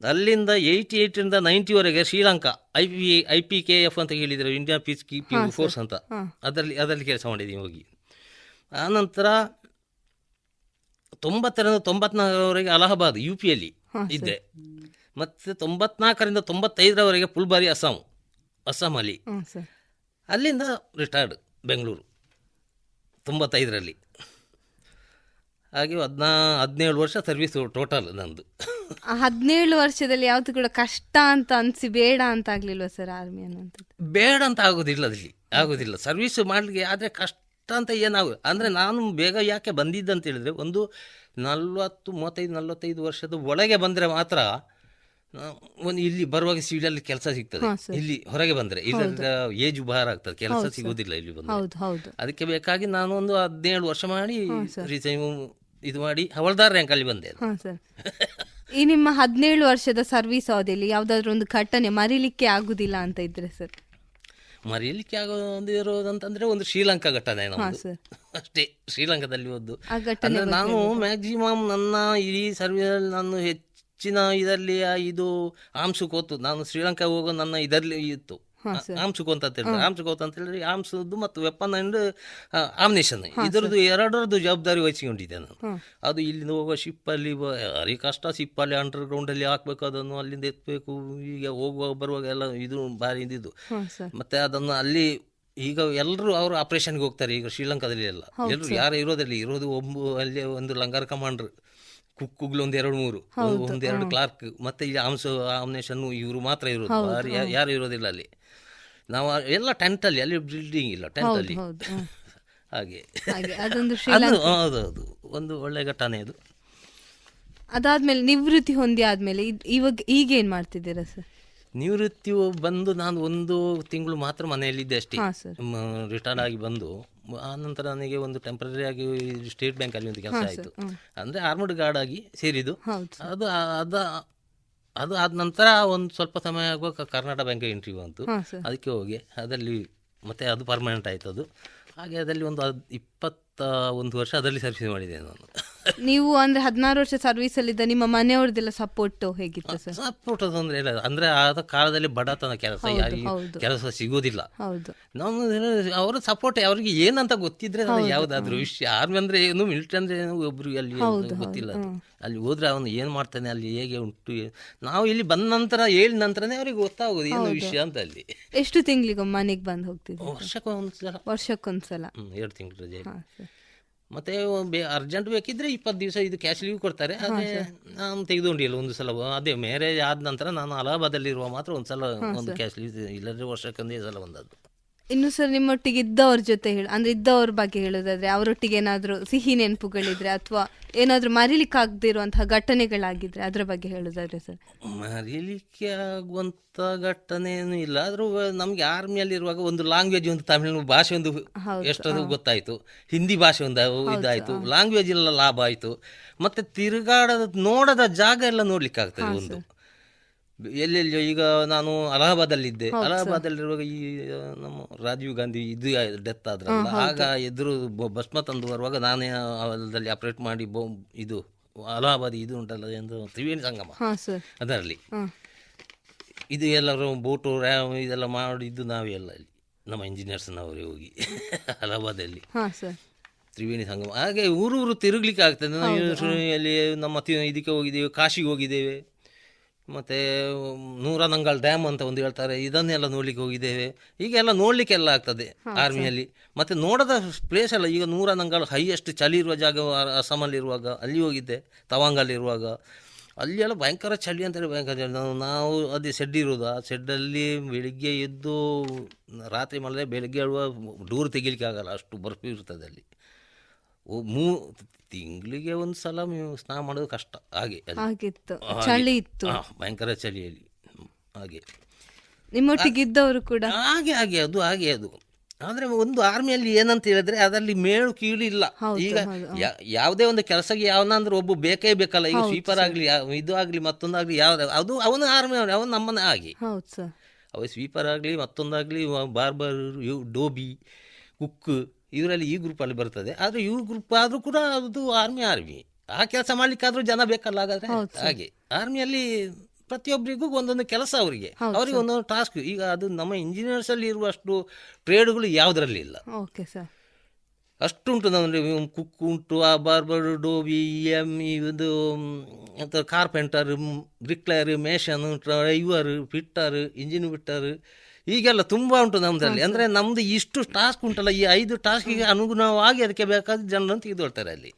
ಅಲ್ಲಿಂದ ಏಯ್ಟಿ ಏಯ್ಟಿಂದ ನೈಂಟಿವರೆಗೆ Sri Lanka I P I P K F ಅಂತ ಹೇಳಿದರು ಇಂಡಿಯಾ ಪೀಸ್ ಕೀಪಿಂಗ್ ಫೋರ್ಸ್ ಅಂತ. ಅದರಲ್ಲಿ ಅದರಲ್ಲಿ ಕೆಲಸ ಮಾಡಿದ್ದೀನಿ ಹೋಗಿ. ಆನಂತರ ತೊಂಬತ್ತರಿಂದ ತೊಂಬತ್ನಾಲ್ಕರವರೆಗೆ ಅಲಹಾಬಾದ್ ಯು ಪಿಯಲ್ಲಿ ಇದ್ದೆ. ಮತ್ತು ತೊಂಬತ್ನಾಲ್ಕರಿಂದ ತೊಂಬತ್ತೈದರವರೆಗೆ ಪುಲ್ಬಾರಿ ಅಸ್ಸಾಂ ಅಸ್ಸಾಂ ಅಲ್ಲಿ. ಅಲ್ಲಿಂದ ರಿಟೈರ್ಡ್ ಬೆಂಗಳೂರು. ತೊಂಬತ್ತೈದರಲ್ಲಿ. ಹಾಗೆ ಹದಿನಾ ಹದಿನೇಳು ವರ್ಷ ಸರ್ವಿಸ್ ಟೋಟಲ್ ನಂದು. ಹದಿನೇಳು ವರ್ಷದಲ್ಲಿ ಯಾವ್ದು ಕೂಡ ಕಷ್ಟ ಅಂತ ಅನ್ಸಿ ಬೇಡ ಅಂತ ಆಗ್ಲಿಲ್ವಾ ಸರ್ ಆರ್ಮಿ ಅನ್ನುವಂಥದ್ದು? ಬೇಡ ಅಂತ ಆಗೋದಿಲ್ಲ ಅದಲ್ಲಿ ಆಗೋದಿಲ್ಲ. ಸರ್ವಿಸ್ ಮಾಡಲಿಕ್ಕೆ ಆದರೆ ಕಷ್ಟ ಅಂತ ಏನಾಗ ಅಂದರೆ ನಾನು ಬೇಗ ಯಾಕೆ ಬಂದಿದ್ದೆ ಅಂತ ಹೇಳಿದ್ರೆ ಒಂದು ನಲ್ವತ್ತು ಮೂವತ್ತೈದು ನಲ್ವತ್ತೈದು ವರ್ಷದ ಒಳಗೆ ಬಂದರೆ ಮಾತ್ರ ಒಂದು ಇಲ್ಲಿ ಬರುವಾಗ ಸೀಡಲ್ಲಿ ಕೆಲಸ ಸಿಗ್ತದೆ. ಇಲ್ಲಿ ಹೊರಗೆ ಬಂದರೆ ಇದರಿಂದ ಏಜ್ ಭಾರ ಆಗ್ತದೆ. ಕೆಲಸ ಸಿಗೋದಿಲ್ಲ ಇಲ್ಲಿ ಬಂದು ಅದಕ್ಕೆ ಬೇಕಾಗಿ ನಾನು ಒಂದು ಹದಿನೇಳು ವರ್ಷ ಮಾಡಿ ರಿಸೈವ್ ಇದು ಮಾಡಿ ರ್ಯಾಂಕ್ ಅಲ್ಲಿ ಬಂದೆ ಹಾ ಸರ್. ಈ ನಿಮ್ಮ ಹದಿನೇಳು ವರ್ಷದ ಸರ್ವಿಸ್ ಅವಧಿಯಲ್ಲಿ ಯಾವ್ದಾದ್ರು ಒಂದು ಘಟನೆ ಮರೀಲಿಕ್ಕೆ ಆಗುದಿಲ್ಲ ಅಂತ ಇದ್ರೆ ಸರ್? ಮರೀಲಿಕ್ಕೆ ಆಗೋದಿರೋದಂತಂದ್ರೆ ಒಂದು ಶ್ರೀಲಂಕಾ ಘಟನೆ ನಮ್ಮದು ಸರ್. ಅಷ್ಟೇ ಶ್ರೀಲಂಕಾದಲ್ಲಿ ಒಂದು ಆ ಘಟನೆ ಅಂದ್ರೆ ನಾನು ಮ್ಯಾಕ್ಸಿಮಮ್ ನನ್ನ ಇಡೀ ಸರ್ವಿಸಲ್ಲಿ ನಾನು ಹೆಚ್ಚಿನ ಇದರಲ್ಲಿ ಆ ಇದು ಆಮ್ಸುಕೋತು ನಾನು ಶ್ರೀಲಂಕಾ ಹೋಗೋ ನನ್ನ ಇದರಲ್ಲಿ ಇತ್ತು. ಆಮ್ಸುಕೋತ್ ಅಂತ ಹೇಳಿದ್ರೆ ಆಮ್ಸುಕೋತ್ ಅಂತ ಹೇಳಿದ್ರೆ ಆಮ್ಸದ್ದು ಮತ್ತು ವೆಪನ್ ಅಂಡ್ ಆಮ್ನೇಷನ್ ಇದರದ್ದು ಎರಡರದ್ದು ಜವಾಬ್ದಾರಿ ವಹಿಸಿಕೊಂಡಿದ್ದೆ ನಾನು. ಅದು ಇಲ್ಲಿಂದ ಹೋಗುವ ಶಿಪ್ಪಲ್ಲಿ ಅರಿ ಕಷ್ಟ ಶಿಪ್ಪಲ್ಲಿ ಅಂಡರ್ ಗ್ರೌಂಡಲ್ಲಿ ಹಾಕ್ಬೇಕು ಅದನ್ನು ಅಲ್ಲಿಂದ ಎತ್ತಬೇಕು ಈಗ ಹೋಗುವಾಗ ಬರುವಾಗ ಎಲ್ಲ ಇದು ಭಾರಿ ಇದ್ದಿದ್ದು ಮತ್ತೆ ಅದನ್ನು ಅಲ್ಲಿ ಈಗ ಎಲ್ಲರೂ ಅವರು ಆಪರೇಷನ್ಗೆ ಹೋಗ್ತಾರೆ ಈಗ ಶ್ರೀಲಂಕಾದಲ್ಲಿ ಎಲ್ಲ ಎಲ್ಲರೂ ಯಾರು ಇರೋದಲ್ಲಿ. ಇರೋದು ಒಬ್ಬ ಅಲ್ಲಿ ಒಂದು ಲಂಗಾರ್ ಕಮಾಂಡರ್ ಕುಕ್ಕುಗ್ಲು ಒಂದ್ ಎರಡು ಮೂರು. ಒಂದ್ ಎರಡು ಕ್ಲಾರ್ಕ್ ಮತ್ತೆ ಇಲ್ಲಿ ಆಮ್ಸ ಆಮ್ನೇಷನ್ ಇವರು ಮಾತ್ರ ಇರೋದು. ಯಾರು ಇರೋದಿಲ್ಲ ಅಲ್ಲಿ. ನಾವು ಎಲ್ಲ ಟೆಂಟ್ ಅಲ್ಲಿ ಅಲ್ಲಿ ಬಿಲ್ಡಿಂಗ್ ಇಲ್ಲ ಟೆಂಟ್ ಅಲ್ಲಿ. ಹಾಗೆ. ಅದು ಹೌದೌದು ಒಂದು ಒಳ್ಳೆ ಘಟನೆ ಅದು. ಅದಾದ್ಮೇಲೆ ನಿವೃತ್ತಿ ಹೊಂದಿ ಆದ್ಮೇಲೆ ಇವಾಗ ಈಗ ಏನ್ ಮಾಡ್ತಿದ್ದೀರಾ ಸರ್? ನಿವೃತ್ತಿಯು ಬಂದು ನಾನು ಒಂದು ತಿಂಗಳು ಮಾತ್ರ ಮನೆಯಲ್ಲಿದ್ದೆ ಅಷ್ಟೇ. ಹಾ ಸರ್. ರಿಟರ್ನ್ ಆಗಿ ಬಂದು ಆ ನಂತರ ನನಗೆ ಒಂದು ಟೆಂಪ್ರರಿ ಆಗಿ ಸ್ಟೇಟ್ ಬ್ಯಾಂಕ್ ಅಲ್ಲಿ ಒಂದು ಕೆಲಸ ಆಯಿತು. ಅಂದ್ರೆ ಆರ್ಮಡ್ ಗಾರ್ಡ್ ಆಗಿ ಸೇರಿದ್ದು. ಹೌದು ಅದು ಆ- ಅದ ಅದು ಆದ ನಂತರ ಒಂದು ಸ್ವಲ್ಪ ಸಮಯ ಆಗುವಾಗ ಕರ್ನಾಟಕ ಬ್ಯಾಂಕ್ ಇಂಟರ್ವ್ಯೂ ಬಂತು. ಹಾ ಸರ್. ಅದಕ್ಕೆ ಹೋಗಿ ಅದರಲ್ಲಿ ಮತ್ತೆ ಅದು ಪರ್ಮನೆಂಟ್ ಆಯ್ತು ಅದು ಹಾಗೆ ಅದರಲ್ಲಿ ಒಂದು ಇಪ್ಪತ್ತ ಒಂದು ವರ್ಷ ಅದರಲ್ಲಿ ಸರ್ವಿಸ್ ಮಾಡಿದೆ ನಾನು. ನೀವು ಅಂದ್ರೆ ಹದಿನಾರು ವರ್ಷ ಸರ್ವಿಸ್ ಅಲ್ಲಿದ್ದ ನಿಮ್ಮ ಮನೆಯವ್ರದ್ದೆಲ್ಲ ಸಪೋರ್ಟ್ ಹೇಗಿತ್ತು ಸರ್ ಸಪೋರ್ಟ್ ಅಂದ್ರೆ ಇಲ್ಲ ಅಂದ್ರೆ ಆದ ಕಾಲದಲ್ಲಿ ಬಡತನ ಕೆಲಸ ಕೆಲಸ ಸಿಗೋದಿಲ್ಲ ಹೌದು. ನಾವು ಅವರ ಸಪೋರ್ಟ್ ಅವ್ರಿಗೆ ಏನಂತ ಗೊತ್ತಿದ್ರೆ ಯಾವ್ದಾದ್ರು ವಿಷಯ. ಆರ್ಮಿ ಅಂದ್ರೆ ಏನು ಮಿಲಿಟರಿ ಅಂದ್ರೆ ಏನು ಒಬ್ರು ಅಲ್ಲಿ ಗೊತ್ತಿಲ್ಲ. ಅಲ್ಲಿ ಹೋದ್ರೆ ಅವನು ಏನ್ ಮಾಡ್ತಾನೆ ಅಲ್ಲಿ ಹೇಗೆ ಉಂಟು ನಾವು ಇಲ್ಲಿ ಬಂದ ನಂತರ ಹೇಳಿದ ನಂತರನೇ ಅವ್ರಿಗೆ ಗೊತ್ತಾಗೋದು ಏನು ವಿಷಯ ಅಂತ ಅಲ್ಲಿ. ಎಷ್ಟು ತಿಂಗಳಿಗೆ ಮನೆಗೆ ಬಂದು ಹೋಗ್ತಿದ್ರಿ ವರ್ಷಕ್ಕೊಂದ್ಸಲ. ವರ್ಷಕ್ಕೊಂದ್ಸಲ. ಎರಡು ತಿಂಗಳು ರಜೆ. ಮತ್ತೆ ಬೇ ಅರ್ಜೆಂಟ್ ಬೇಕಿದ್ರೆ ಇಪ್ಪತ್ತು ದಿವಸ ಇದು ಕ್ಯಾಶ್ ಲೀವ್ ಕೊಡ್ತಾರೆ. ಅದೇ ನಾನು ತೆಗೆದುಕೊಂಡಿಲ್ಲ ಒಂದು ಸಲ. ಅದೇ ಮ್ಯಾರೇಜ್ ಆದ ನಂತರ ನಾನು ಅಲಹಾಬಾದಲ್ಲಿರುವ ಮಾತ್ರ ಒಂದು ಸಲ ಒಂದು ಕ್ಯಾಶ್ ಲೀವ್ ಇಲ್ಲದ್ರೆ ವರ್ಷಕ್ಕೊಂದೇ ಸಲ ಬಂದದ್ದು ಇನ್ನು ಸರ್ ನಿಮ್ಮೊಟ್ಟಿಗೆ ಇದ್ದವ್ರ ಜೊತೆ ಹೇಳಿ ಅಂದ್ರೆ ಇದ್ದವ್ರ ಬಗ್ಗೆ ಹೇಳೋದಾದ್ರೆ ಅವರೊಟ್ಟಿಗೆ ಏನಾದ್ರೂ ಸಿಹಿ ನೆನಪುಗಳಿದ್ರೆ ಅಥವಾ ಏನಾದ್ರೂ ಮರಿಲಿಕ್ಕಾಗದಿರುವಂತಹ ಘಟನೆಗಳಾಗಿದ್ರೆ ಅದ್ರ ಬಗ್ಗೆ ಹೇಳೋದಾದ್ರೆ ಸರ್. ಮರೀಲಿಕ್ಕೆ ಆಗುವಂಥ ಘಟನೆ ಏನು ಇಲ್ಲ. ಆದರೂ ನಮಗೆ ಆರ್ಮಿಯಲ್ಲಿ ಇರುವಾಗ ಒಂದು ಲ್ಯಾಂಗ್ವೇಜ್ ಒಂದು ತಮಿಳು ಭಾಷೆ ಒಂದು ಎಷ್ಟದು ಗೊತ್ತಾಯಿತು. ಹಿಂದಿ ಭಾಷೆ ಒಂದು ಇದಾಯ್ತು. ಲ್ಯಾಂಗ್ವೇಜ್ ಎಲ್ಲ ಲಾಭ ಆಯಿತು. ಮತ್ತೆ ತಿರುಗಾಡದ ನೋಡದ ಜಾಗ ಎಲ್ಲ ನೋಡ್ಲಿಕ್ಕೆ ಆಗ್ತದೆ ಒಂದು. ಎಲ್ಲೆಲ್ಲಿ ಈಗ ನಾನು ಅಲಹಾಬಾದಲ್ಲಿದ್ದೆ. ಅಲಹಾಬಾದಲ್ಲಿರುವಾಗ ಈ ನಮ್ಮ ರಾಜೀವ್ ಗಾಂಧಿ ಇದು ಡೆತ್ ಆದ್ರಲ್ಲ. ಆಗ ಎದುರು ಭಸ್ಮ ತಂದು ಬರುವಾಗ ನಾನೇ ಅಲ್ಲಿ ಆಪರೇಟ್ ಮಾಡಿ ಬೊ ಇದು ಅಲಹಾಬಾದ್ ಇದು ಉಂಟಲ್ಲ ಎಂದು ತ್ರಿವೇಣಿ ಸಂಗಮ. ಅದರಲ್ಲಿ. ಇದು ಎಲ್ಲರೂ ಬೋಟು ರ್ಯಾಮ್ ಇದೆಲ್ಲ ಮಾಡಿದ್ದು ನಾವೇ ಎಲ್ಲ ಇಲ್ಲಿ ನಮ್ಮ ಇಂಜಿನಿಯರ್ಸ್ನವರೇ ಹೋಗಿ. ಅಲಹಾಬಾದಲ್ಲಿ. ತ್ರಿವೇಣಿ ಸಂಗಮ. ಹಾಗೆ ಊರು ಊರು ತಿರುಗ್ಲಿಕ್ಕೆ ಆಗ್ತದೆ. ನಾವು ಅಲ್ಲಿ ನಮ್ಮ ಇದಕ್ಕೆ ಹೋಗಿದ್ದೇವೆ ಕಾಶಿಗೆ ಹೋಗಿದ್ದೇವೆ. ಮತ್ತು ನೂರನಂಗಲ್ ಡ್ಯಾಮ್ ಅಂತ ಒಂದು ಹೇಳ್ತಾರೆ. ಇದನ್ನೆಲ್ಲ ನೋಡ್ಲಿಕ್ಕೆ ಹೋಗಿದ್ದೇವೆ. ಹೀಗೆಲ್ಲ ನೋಡಲಿಕ್ಕೆಲ್ಲ ಆಗ್ತದೆ ಆರ್ಮಿಯಲ್ಲಿ. ಮತ್ತು ನೋಡದ ಪ್ಲೇಸ್ ಎಲ್ಲ ಈಗ ನೂರನಂಗಲ್ ಹೈಯೆಸ್ಟ್ ಚಳಿ ಇರುವ ಜಾಗ ಅಸ್ಸಾಮಲ್ಲಿರುವಾಗ ಅಲ್ಲಿ ಹೋಗಿದ್ದೆ ತವಾಂಗಲ್ಲಿರುವಾಗ ಅಲ್ಲಿ ಎಲ್ಲ ಭಯಂಕರ ಚಳಿ ಅಂತೇಳಿ ಭಯಂಕರ ಚಳಿ. ನಾವು ನಾವು ಅದೇ ಸೆಡ್ ಇರೋದು ಆ ಸೆಡ್ಡಲ್ಲಿ ಬೆಳಿಗ್ಗೆ ಎದ್ದು ರಾತ್ರಿ ಮಲದೆ ಬೆಳಿಗ್ಗೆ ಹೇಳುವ ಡೂರು ತೆಗಿಲಿಕ್ಕೆ ಆಗಲ್ಲ. ಅಷ್ಟು ಬರ್ಫಿ ಇರ್ತದೆ ಅಲ್ಲಿ. ಮೂ ತಿಂಗಳಿಗೆ ಒಂದು ಸಲ ನೀವು ಸ್ನಾನ ಮಾಡೋದು ಕಷ್ಟ. ಹಾಗೆ ಅಲ್ಲಿ. ಆಗಿತ್ತು ಹಾಗೆ. ಚಳಿ ಇತ್ತು. ಹಾ, ಭಯಂಕರ ಚಳಿಯಲ್ಲಿ. ಹಾಗೆ. ನಿಮ್ಮೊಟ್ಟಿಗೆ ಇದ್ದವರು ಕೂಡ ಹಾಗೆ ಹಾಗೆ ಅದು ಹಾಗೆ ಅದು. ಆದರೆ ಒಂದು ಆರ್ಮಿಯಲ್ಲಿ ಏನಂತ ಹೇಳಿದ್ರೆ ಅದರಲ್ಲಿ ಮೇಳು ಕೀಳು ಇಲ್ಲ ಈಗ ಯಾ- ಯಾವುದೇ ಒಂದು ಕೆಲಸಕ್ಕೆ ಯಾವನಾದ್ರೂ ಒಬ್ಬ ಬೇಕೇ ಬೇಕಲ್ಲ. ಈಗ ಸ್ವೀಪರ್ ಆಗಲಿ ಇದು ಆಗಲಿ ಮತ್ತೊಂದಾಗ್ಲಿ ಯಾವ ಅದು ಅವನ ಆರ್ಮಿ ಅವನು ನಮ್ಮನ್ನ ಹಾಗೆ. ಹೌದು ಸರ್. ಅವ ಸ್ವೀಪರ್ ಆಗಲಿ ಮತ್ತೊಂದಾಗಲಿ ಬಾರ್ಬರ್ ಇವ್ ಡೋಬಿ ಕುಕ್ ಇವರಲ್ಲಿ ಈ ಗ್ರೂಪಲ್ಲಿ ಬರ್ತದೆ. ಆದರೆ ಇವ್ರ ಗ್ರೂಪ್ ಆದರೂ ಕೂಡ ಅದು ಆರ್ಮಿ ಆರ್ಮಿ ಆ ಕೆಲಸ ಮಾಡ್ಲಿಕ್ಕಾದ್ರೂ ಜನ ಬೇಕಲ್ಲ ಹಾಗಾದ್ರೆ? ಹಾಗೆ. ಆರ್ಮಿಯಲ್ಲಿ ಪ್ರತಿಯೊಬ್ಬರಿಗೂ ಒಂದೊಂದು ಕೆಲಸ ಅವರಿಗೆ. ಅವರಿಗೆ ಒಂದೊಂದು ಟಾಸ್ಕ್ ಈಗ ಅದು ನಮ್ಮ ಇಂಜಿನಿಯರ್ಸ್ ಅಲ್ಲಿ ಇರುವಷ್ಟು ಟ್ರೇಡ್ಗಳು ಯಾವುದರಲ್ಲಿ ಇಲ್ಲ. ಅಷ್ಟು ಉಂಟು ಅಷ್ಟುಂಟು ನಮ್ಮಲ್ಲಿ ಕುಕ್ ಉಂಟು ಆ ಬಾರ್ಬರ್ ಡೋಬಿ ಎಂ ಇದು ಅಂತ carpenter bricklayer mason driver fitter engine fitter ಹೀಗೆಲ್ಲ ತುಂಬ ಉಂಟು ನಮ್ದ್ರಲ್ಲಿ. ಅಂದ್ರೆ ನಮ್ದು ಇಷ್ಟು ಟಾಸ್ಕ್ ಉಂಟಲ್ಲ ಈ ಐದು ಟಾಸ್ಕಿಗೆ ಅನುಗುಣವಾಗಿ ಅದಕ್ಕೆ ಬೇಕಾದ ಜನರನ್ನು ತೆಗೆದುಕೊಳ್ತಾರೆ ಅಲ್ಲಿ.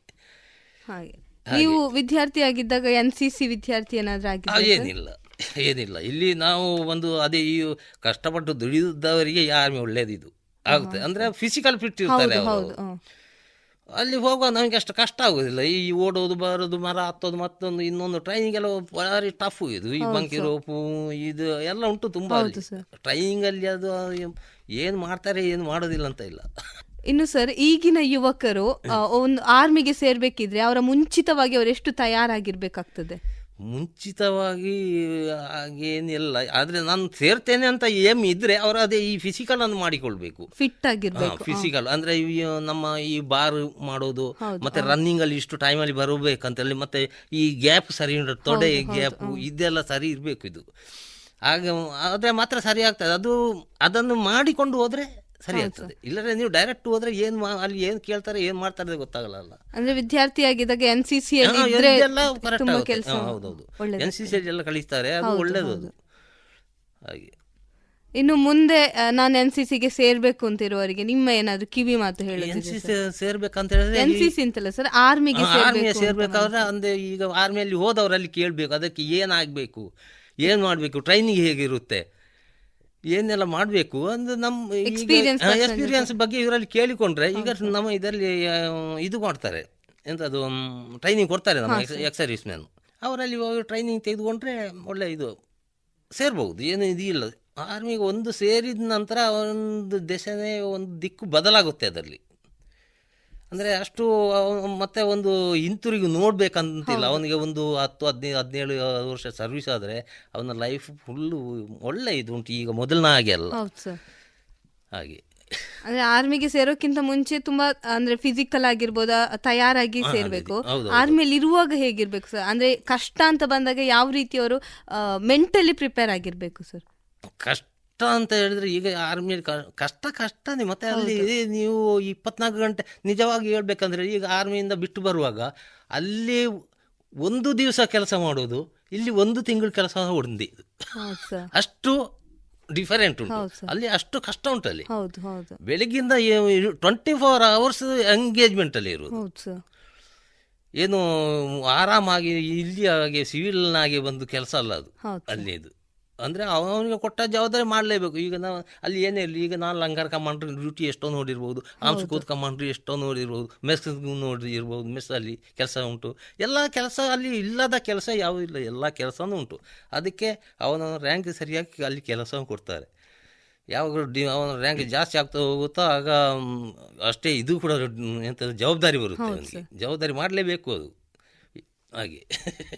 ಹಾಗೆ. ನೀವು ವಿದ್ಯಾರ್ಥಿ ಆಗಿದ್ದಾಗ ಎನ್ ಸಿ ಸಿ ವಿದ್ಯಾರ್ಥಿ ಏನಾದ್ರೂ ಏನಿಲ್ಲ. ಏನಿಲ್ಲ. ಇಲ್ಲಿ ನಾವು ಒಂದು ಅದೇ ಈ ಕಷ್ಟಪಟ್ಟು ದುಡಿದವರಿಗೆ ಆರ್ಮಿ ಒಳ್ಳೇದಿದು. ಆಗುತ್ತೆ. ಅಂದ್ರೆ ಫಿಸಿಕಲ್ ಫಿಟ್ ಇರ್ತಾರೆ ಅವರು. ಹೌದು. ಅಲ್ಲಿ ಹೋಗುವಾಗ ನಮಗೆ ಅಷ್ಟು ಕಷ್ಟ ಆಗೋದಿಲ್ಲ. ಈ ಓಡೋದು ಬರೋದು ಮರ ಹತ್ತೋದು ಮತ್ತೊಂದು ಇನ್ನೊಂದು ಟ್ರೈನಿಂಗ್ ಎಲ್ಲ ಭಾರಿ ಟಫ್ ಇದು. ಈ ಬಂಕಿ ರೋಪು ಇದು ಎಲ್ಲ ಉಂಟು ತುಂಬ ಟ್ರೈನಿಂಗ್ ಅಲ್ಲಿ ಅದು ಏನು ಮಾಡ್ತಾರೆ ಏನು ಮಾಡೋದಿಲ್ಲ ಅಂತ ಇಲ್ಲ. ಇನ್ನು ಸರ್ ಈಗಿನ ಯುವಕರು ಒಂದು ಆರ್ಮಿಗೆ ಸೇರ್ಬೇಕಿದ್ರೆ ಅವರ ಮುಂಚಿತವಾಗಿ ಅವರು ಎಷ್ಟು ತಯಾರಾಗಿರ್ಬೇಕಾಗ್ತದೆ? ಮುಂಚಿತವಾಗಿ ಹಾಗೇನಿಲ್ಲ. ಆದರೆ ನಾನು ಸೇರ್ತೇನೆ ಅಂತ ಏಮ್ ಇದ್ರೆ ಅವರು ಅದೇ ಈ ಫಿಸಿಕಲ್ ಅನ್ನು ಮಾಡಿಕೊಳ್ಬೇಕು. ಫಿಟ್ ಆಗಿರ್ಬೇಕು. ಫಿಸಿಕಲ್ ಅಂದ್ರೆ ನಮ್ಮ ಈ ಬಾರ್ ಮಾಡೋದು ಮತ್ತೆ ರನ್ನಿಂಗ್ ಅಲ್ಲಿ ಇಷ್ಟು ಟೈಮ್ ಅಲ್ಲಿ ಬರಬೇಕಂತೇಳಿ ಮತ್ತೆ ಈ ಗ್ಯಾಪ್ ಸರಿ ಉಂಟು ತೊಡೆ ಗ್ಯಾಪ್ ಇದೆಲ್ಲ ಸರಿ ಇರಬೇಕು ಇದು. ಆಗ ಆದರೆ ಮಾತ್ರ ಸರಿ ಆಗ್ತದೆ. ಅದು ಅದನ್ನು ಮಾಡಿಕೊಂಡು ಹೋದ್ರೆ ಸರಿ ಆಗ್ತದೆ ಇಲ್ಲದ್ರೆ ನೀವು ಡೈರೆಕ್ಟ್ ಹೋದ್ರೆ ಏನ್ ಮಾ- ಅಲ್ಲಿ ಏನ್ ಕೇಳ್ತಾರೆ ಏನ್ ಮಾಡ್ತಾರೆ ಅಂತ ಗೊತ್ತಾಗಲ್ಲ ಅಂದ್ರೆ ವಿದ್ಯಾರ್ಥಿ ಆಗಿದ್ದಾಗ ಎನ್ ಸಿ ಸಿ ಅಲ್ಲಿ ಇದ್ರೆ ತುಂಬಾ ಕೆಲಸ ಹೌದೌದು. ಒಳ್ಳೆ ಎನ್ ಸಿ ಸಿ ಎಲ್ಲ ಕಳಿಸ್ತಾರೆ ಅದು ಒಳ್ಳೇದು ಅದು. ಹಾಗೆ. ಇನ್ನು ಮುಂದೆ ನಾನು ಎನ್ ಸಿ ಗೆ ಸೇರ್ಬೇಕು ಅಂತ ಇರುವವರಿಗೆ ನಿಮ್ಮ ಏನಾದ್ರು ಕಿವಿ ಮಾತು ಎನ್ ಸಿ ಸಿ ಸಿ ಸೇರ್ಬೇಕಂತ ಹೇಳಿದ್ರೆ ಎನ್ ಸಿ ಸಿ ಅಂತಲ್ಲ ಸರ್ ಆರ್ಮಿಗೆ ಆರ್ಮಿಗೆ ಸೇರ್ಬೇಕಾದ್ರೆ ಅಂದ್ರೆ ಈಗ ಆರ್ಮಿಯಲ್ಲಿ ಹೋದವರಲ್ಲಿ ಕೇಳಬೇಕು ಅದಕ್ಕೆ ಏನಾಗಬೇಕು ಏನು ಮಾಡಬೇಕು ಟ್ರೈನಿಂಗ್ ಹೇಗಿರುತ್ತೆ? ಏನೆಲ್ಲ ಮಾಡಬೇಕು ಅಂದ್ರೆ ನಮ್ಮ ಎಕ್ಸ್ಪೀರಿಯನ್ಸ್ ಬಗ್ಗೆ ಇವರಲ್ಲಿ ಕೇಳಿಕೊಂಡ್ರೆ ಈಗ ನಮ್ಮ ಇದರಲ್ಲಿ ಇದು ಮಾಡ್ತಾರೆ. ಎಂಥದ್ದು ಟ್ರೈನಿಂಗ್ ಕೊಡ್ತಾರೆ ನಮ್ಮ ಎಕ್ಸ್ ಸರ್ವಿಸ್ ಮ್ಯಾನ್ ಅವರಲ್ಲಿ ಹೋಗಿ ಟ್ರೈನಿಂಗ್ ತೆಗೆದುಕೊಂಡ್ರೆ ಒಳ್ಳೆ ಇದು ಸೇರ್ಬೋದು ಏನು ಇದು ಇಲ್ಲ. ಆರ್ಮಿಗೆ ಒಂದು ಸೇರಿದ ನಂತರ ಒಂದು ದೇಶನೇ ಒಂದು ದಿಕ್ಕು ಬದಲಾಗುತ್ತೆ ಅದರಲ್ಲಿ. ಅಂದರೆ ಅಷ್ಟು ಮತ್ತೆ ಒಂದು ಹಿಂತಿರುಗಿ ನೋಡ್ಬೇಕಂತಿಲ್ಲ. ಅವನಿಗೆ ಒಂದು ಹತ್ತು ಹದಿನೈದು ಹದಿನೇಳು ವರ್ಷ ಸರ್ವಿಸ್ ಆದ್ರೆ ಅವನ ಲೈಫ್ ಫುಲ್ಲು ಒಳ್ಳೆ ಇದು ಉಂಟು. ಈಗ ಮೊದಲನ ಹಾಗೆ ಅಲ್ಲ. ಹಾಗೆ. ಅಂದ್ರೆ ಆರ್ಮಿಗೆ ಸೇರೋಕ್ಕಿಂತ ಮುಂಚೆ ತುಂಬಾ ಅಂದ್ರೆ ಫಿಸಿಕಲ್ ಆಗಿರ್ಬೋದಾ ತಯಾರಾಗಿ ಸೇರ್ಬೇಕು. ಆರ್ಮಿಯಲ್ಲಿ ಇರುವಾಗ ಹೇಗಿರ್ಬೇಕು ಸರ್ ಅಂದ್ರೆ ಕಷ್ಟ ಅಂತ ಬಂದಾಗ ಯಾವ ರೀತಿ ಅವರು ಮೆಂಟಲಿ ಪ್ರಿಪೇರ್ ಆಗಿರ್ಬೇಕು ಸರ್ ಕಷ್ಟ ಅಂತ ಹೇಳಿದ್ರೆ ಈಗ ಆರ್ಮಿಯಲ್ಲಿ ಕಷ್ಟ ಕಷ್ಟನೇ ಮತ್ತೆ ಅಲ್ಲಿ ನೀವು ಇಪ್ಪತ್ನಾಲ್ಕು ಗಂಟೆ ನಿಜವಾಗಿ ಹೇಳ್ಬೇಕಂದ್ರೆ ಈಗ ಆರ್ಮಿಯಿಂದ ಬಿಟ್ಟು ಬರುವಾಗ ಅಲ್ಲಿ ಒಂದು ದಿವಸ ಕೆಲಸ ಮಾಡೋದು ಇಲ್ಲಿ ಒಂದು ತಿಂಗಳು ಕೆಲಸ ಹೊಂದಿ ಹೌದು ಅಷ್ಟು ಡಿಫರೆಂಟ್ ಉಂಟು. ಅಲ್ಲಿ ಅಷ್ಟು ಕಷ್ಟ ಉಂಟು ಅಲ್ಲಿ. ಬೆಳಿಗ್ಗಿಂದ ಟ್ವೆಂಟಿ ಫೋರ್ ಅವರ್ಸ್ ಎಂಗೇಜ್ಮೆಂಟ್ ಅಲ್ಲಿ ಇರುವುದು. ಏನು ಆರಾಮಾಗಿ ಇಲ್ಲಿ ಹಾಗೆ ಆಗಿ ಬಂದು ಕೆಲಸ ಅಲ್ಲ ಅದು ಅಲ್ಲಿ ಇದು ಅಂದರೆ ಅವನಿಗೆ ಕೊಟ್ಟ ಜವಾಬ್ದಾರಿ ಮಾಡಲೇಬೇಕು. ಈಗ ನಾವು ಅಲ್ಲಿ ಏನೇ ಇರಲಿ ಈಗ ನಾನು ಲಂಗಾರ್ ಕಮಾಂಡ್ರಿ ಡ್ಯೂಟಿ ಎಷ್ಟೋ ನೋಡಿರ್ಬೋದು. ಆಮ್ಸ್ಕೂತ್ ಕಮಾಂಡ್ರಿ ಎಷ್ಟೋ ನೋಡಿರ್ಬೋದು. ಮೆಸ್ ನೋಡಿರ್ಬೋದು ಮೆಸ್ಸಲ್ಲಿ ಕೆಲಸ ಉಂಟು. ಎಲ್ಲ ಕೆಲಸ ಅಲ್ಲಿ ಇಲ್ಲದ ಕೆಲಸ ಯಾವುದೂ ಇಲ್ಲ. ಎಲ್ಲ ಕೆಲಸನೂ ಉಂಟು. ಅದಕ್ಕೆ ಅವನ ರ್ಯಾಂಕ್ ಸರಿಯಾಗಿ ಅಲ್ಲಿ ಕೆಲಸ ಕೊಡ್ತಾರೆ. ಯಾವಾಗ ಡಿ ಅವನ ರ್ಯಾಂಕ್ ಜಾಸ್ತಿ ಆಗ್ತಾ ಹೋಗುತ್ತೋ ಆಗ ಅಷ್ಟೇ ಇದು ಕೂಡ ಎಂತ ಜವಾಬ್ದಾರಿ ಬರುತ್ತೆ ಅವನಿಗೆ. ಜವಾಬ್ದಾರಿ ಮಾಡಲೇಬೇಕು ಅದು. ಹಾಗೆ.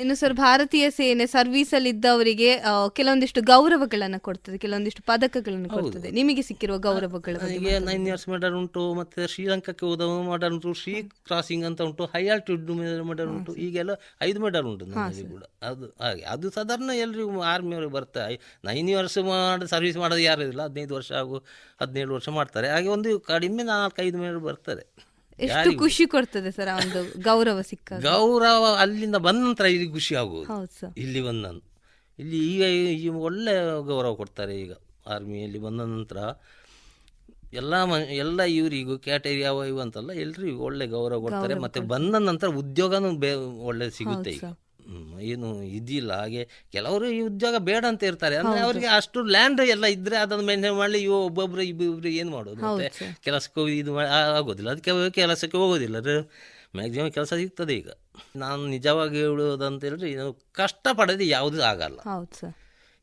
ಇನ್ನು ಸರ್ ಭಾರತೀಯ ಸೇನೆ ಸರ್ವಿಸ್ ಅಲ್ಲಿ ಇದ್ದವರಿಗೆ ಕೆಲವೊಂದಿಷ್ಟು ಗೌರವಗಳನ್ನ ಕೊಡ್ತದೆ ಕೆಲವೊಂದಿಷ್ಟು ಪದಕಗಳನ್ನು ಕೊಡ್ತದೆ. ನಿಮಗೆ ಸಿಕ್ಕಿರುವ ಗೌರವಗಳು ನನಗೆ ನೈನ್ ಇಯರ್ಸ್ ಮೆಡಲ್ ಉಂಟು ಮತ್ತೆ ಶ್ರೀಲಂಕಾಕ್ಕೆ ಹೋದ ಮೆಡಲ್ ಉಂಟು ಶ್ರೀ ಕ್ರಾಸಿಂಗ್ ಅಂತ ಉಂಟು ಹೈ ಆಲ್ಟಿಟ್ಯೂಡ್ ಮೆಡಲ್ ಉಂಟು ಈಗೆಲ್ಲ ಐದು ಮೆಡಲ್ ಉಂಟು ನನ್ನಲ್ಲಿ ಕೂಡ. ಅದು ಹಾಗೆ ಅದು ಸಾಧಾರಣ ಎಲ್ಲರಿಗೂ ಆರ್ಮಿಯವರು ಬರ್ತಾರೆ ನೈನ್ ಇಯರ್ಸ್ ಮಾಡಿ ಸರ್ವಿಸ್ ಮಾಡೋದು ಯಾರು ಇಲ್ಲ ಹದಿನೈದು ವರ್ಷ ಹಾಗೂ ಹದಿನೇಳು ವರ್ಷ ಮಾಡ್ತಾರೆ. ಹಾಗೆ ಒಂದು ಕಡಿಮೆ ನಾಲ್ಕೈದು ಮೇಲೆ ಬರ್ತಾರೆ. ಎಷ್ಟು ಖುಷಿ ಕೊಡ್ತದೆ ಸರ್ ಒಂದು ಗೌರವ ಸಿಕ್ಕ ಗೌರವ ಅಲ್ಲಿಂದ ಬಂದ ನಂತರ ಇಲ್ಲಿ ಖುಷಿ ಆಗುವುದು. ಇಲ್ಲಿ ಬಂದ ಇಲ್ಲಿ ಈಗ ಈ ಒಳ್ಳೆ ಗೌರವ ಕೊಡ್ತಾರೆ ಈಗ ಆರ್ಮಿಯಲ್ಲಿ ಬಂದ ನಂತರ. ಎಲ್ಲ ಮ ಎಲ್ಲ ಇವರಿಗೂ ಕ್ಯಾಟರಿ ಯಾವ ಇವು ಅಂತಲ್ಲ ಎಲ್ರಿಗೂ ಒಳ್ಳೆ ಗೌರವ ಕೊಡ್ತಾರೆ. ಮತ್ತೆ ಬಂದ ನಂತರ ಉದ್ಯೋಗನೂ ಬೇ ಒಳ್ಳೆ ಸಿಗುತ್ತೆ ಈಗ. ಏನು ಇದಿಲ್ಲ ಹಾಗೆ ಕೆಲವರು ಈ ಉದ್ಯೋಗ ಬೇಡ ಅಂತ ಇರ್ತಾರೆ. ಅಂದ್ರೆ ಅವರಿಗೆ ಅಷ್ಟು ಲ್ಯಾಂಡ್ ಎಲ್ಲ ಇದ್ರೆ ಅದನ್ನು ಮೇಂಟೈನ್ ಮಾಡಲಿ ಇವು ಒಬ್ಬೊಬ್ರು ಇಬ್ಬೊಬ್ರು ಏನು ಮಾಡೋದು ಮತ್ತೆ ಕೆಲಸಕ್ಕೆ ಹೋಗಿ ಇದು ಆಗೋದಿಲ್ಲ. ಅದಕ್ಕೆ ಕೆಲಸಕ್ಕೆ ಹೋಗೋದಿಲ್ಲ. ಮ್ಯಾಕ್ಸಿಮಮ್ ಕೆಲಸ ಸಿಗ್ತದೆ ಈಗ. ನಾನು ನಿಜವಾಗಿ ಹೇಳುವುದಂತ ಹೇಳಿದ್ರೆ ಇದು ಕಷ್ಟಪಡದೆ ಯಾವುದೂ ಆಗಲ್ಲ.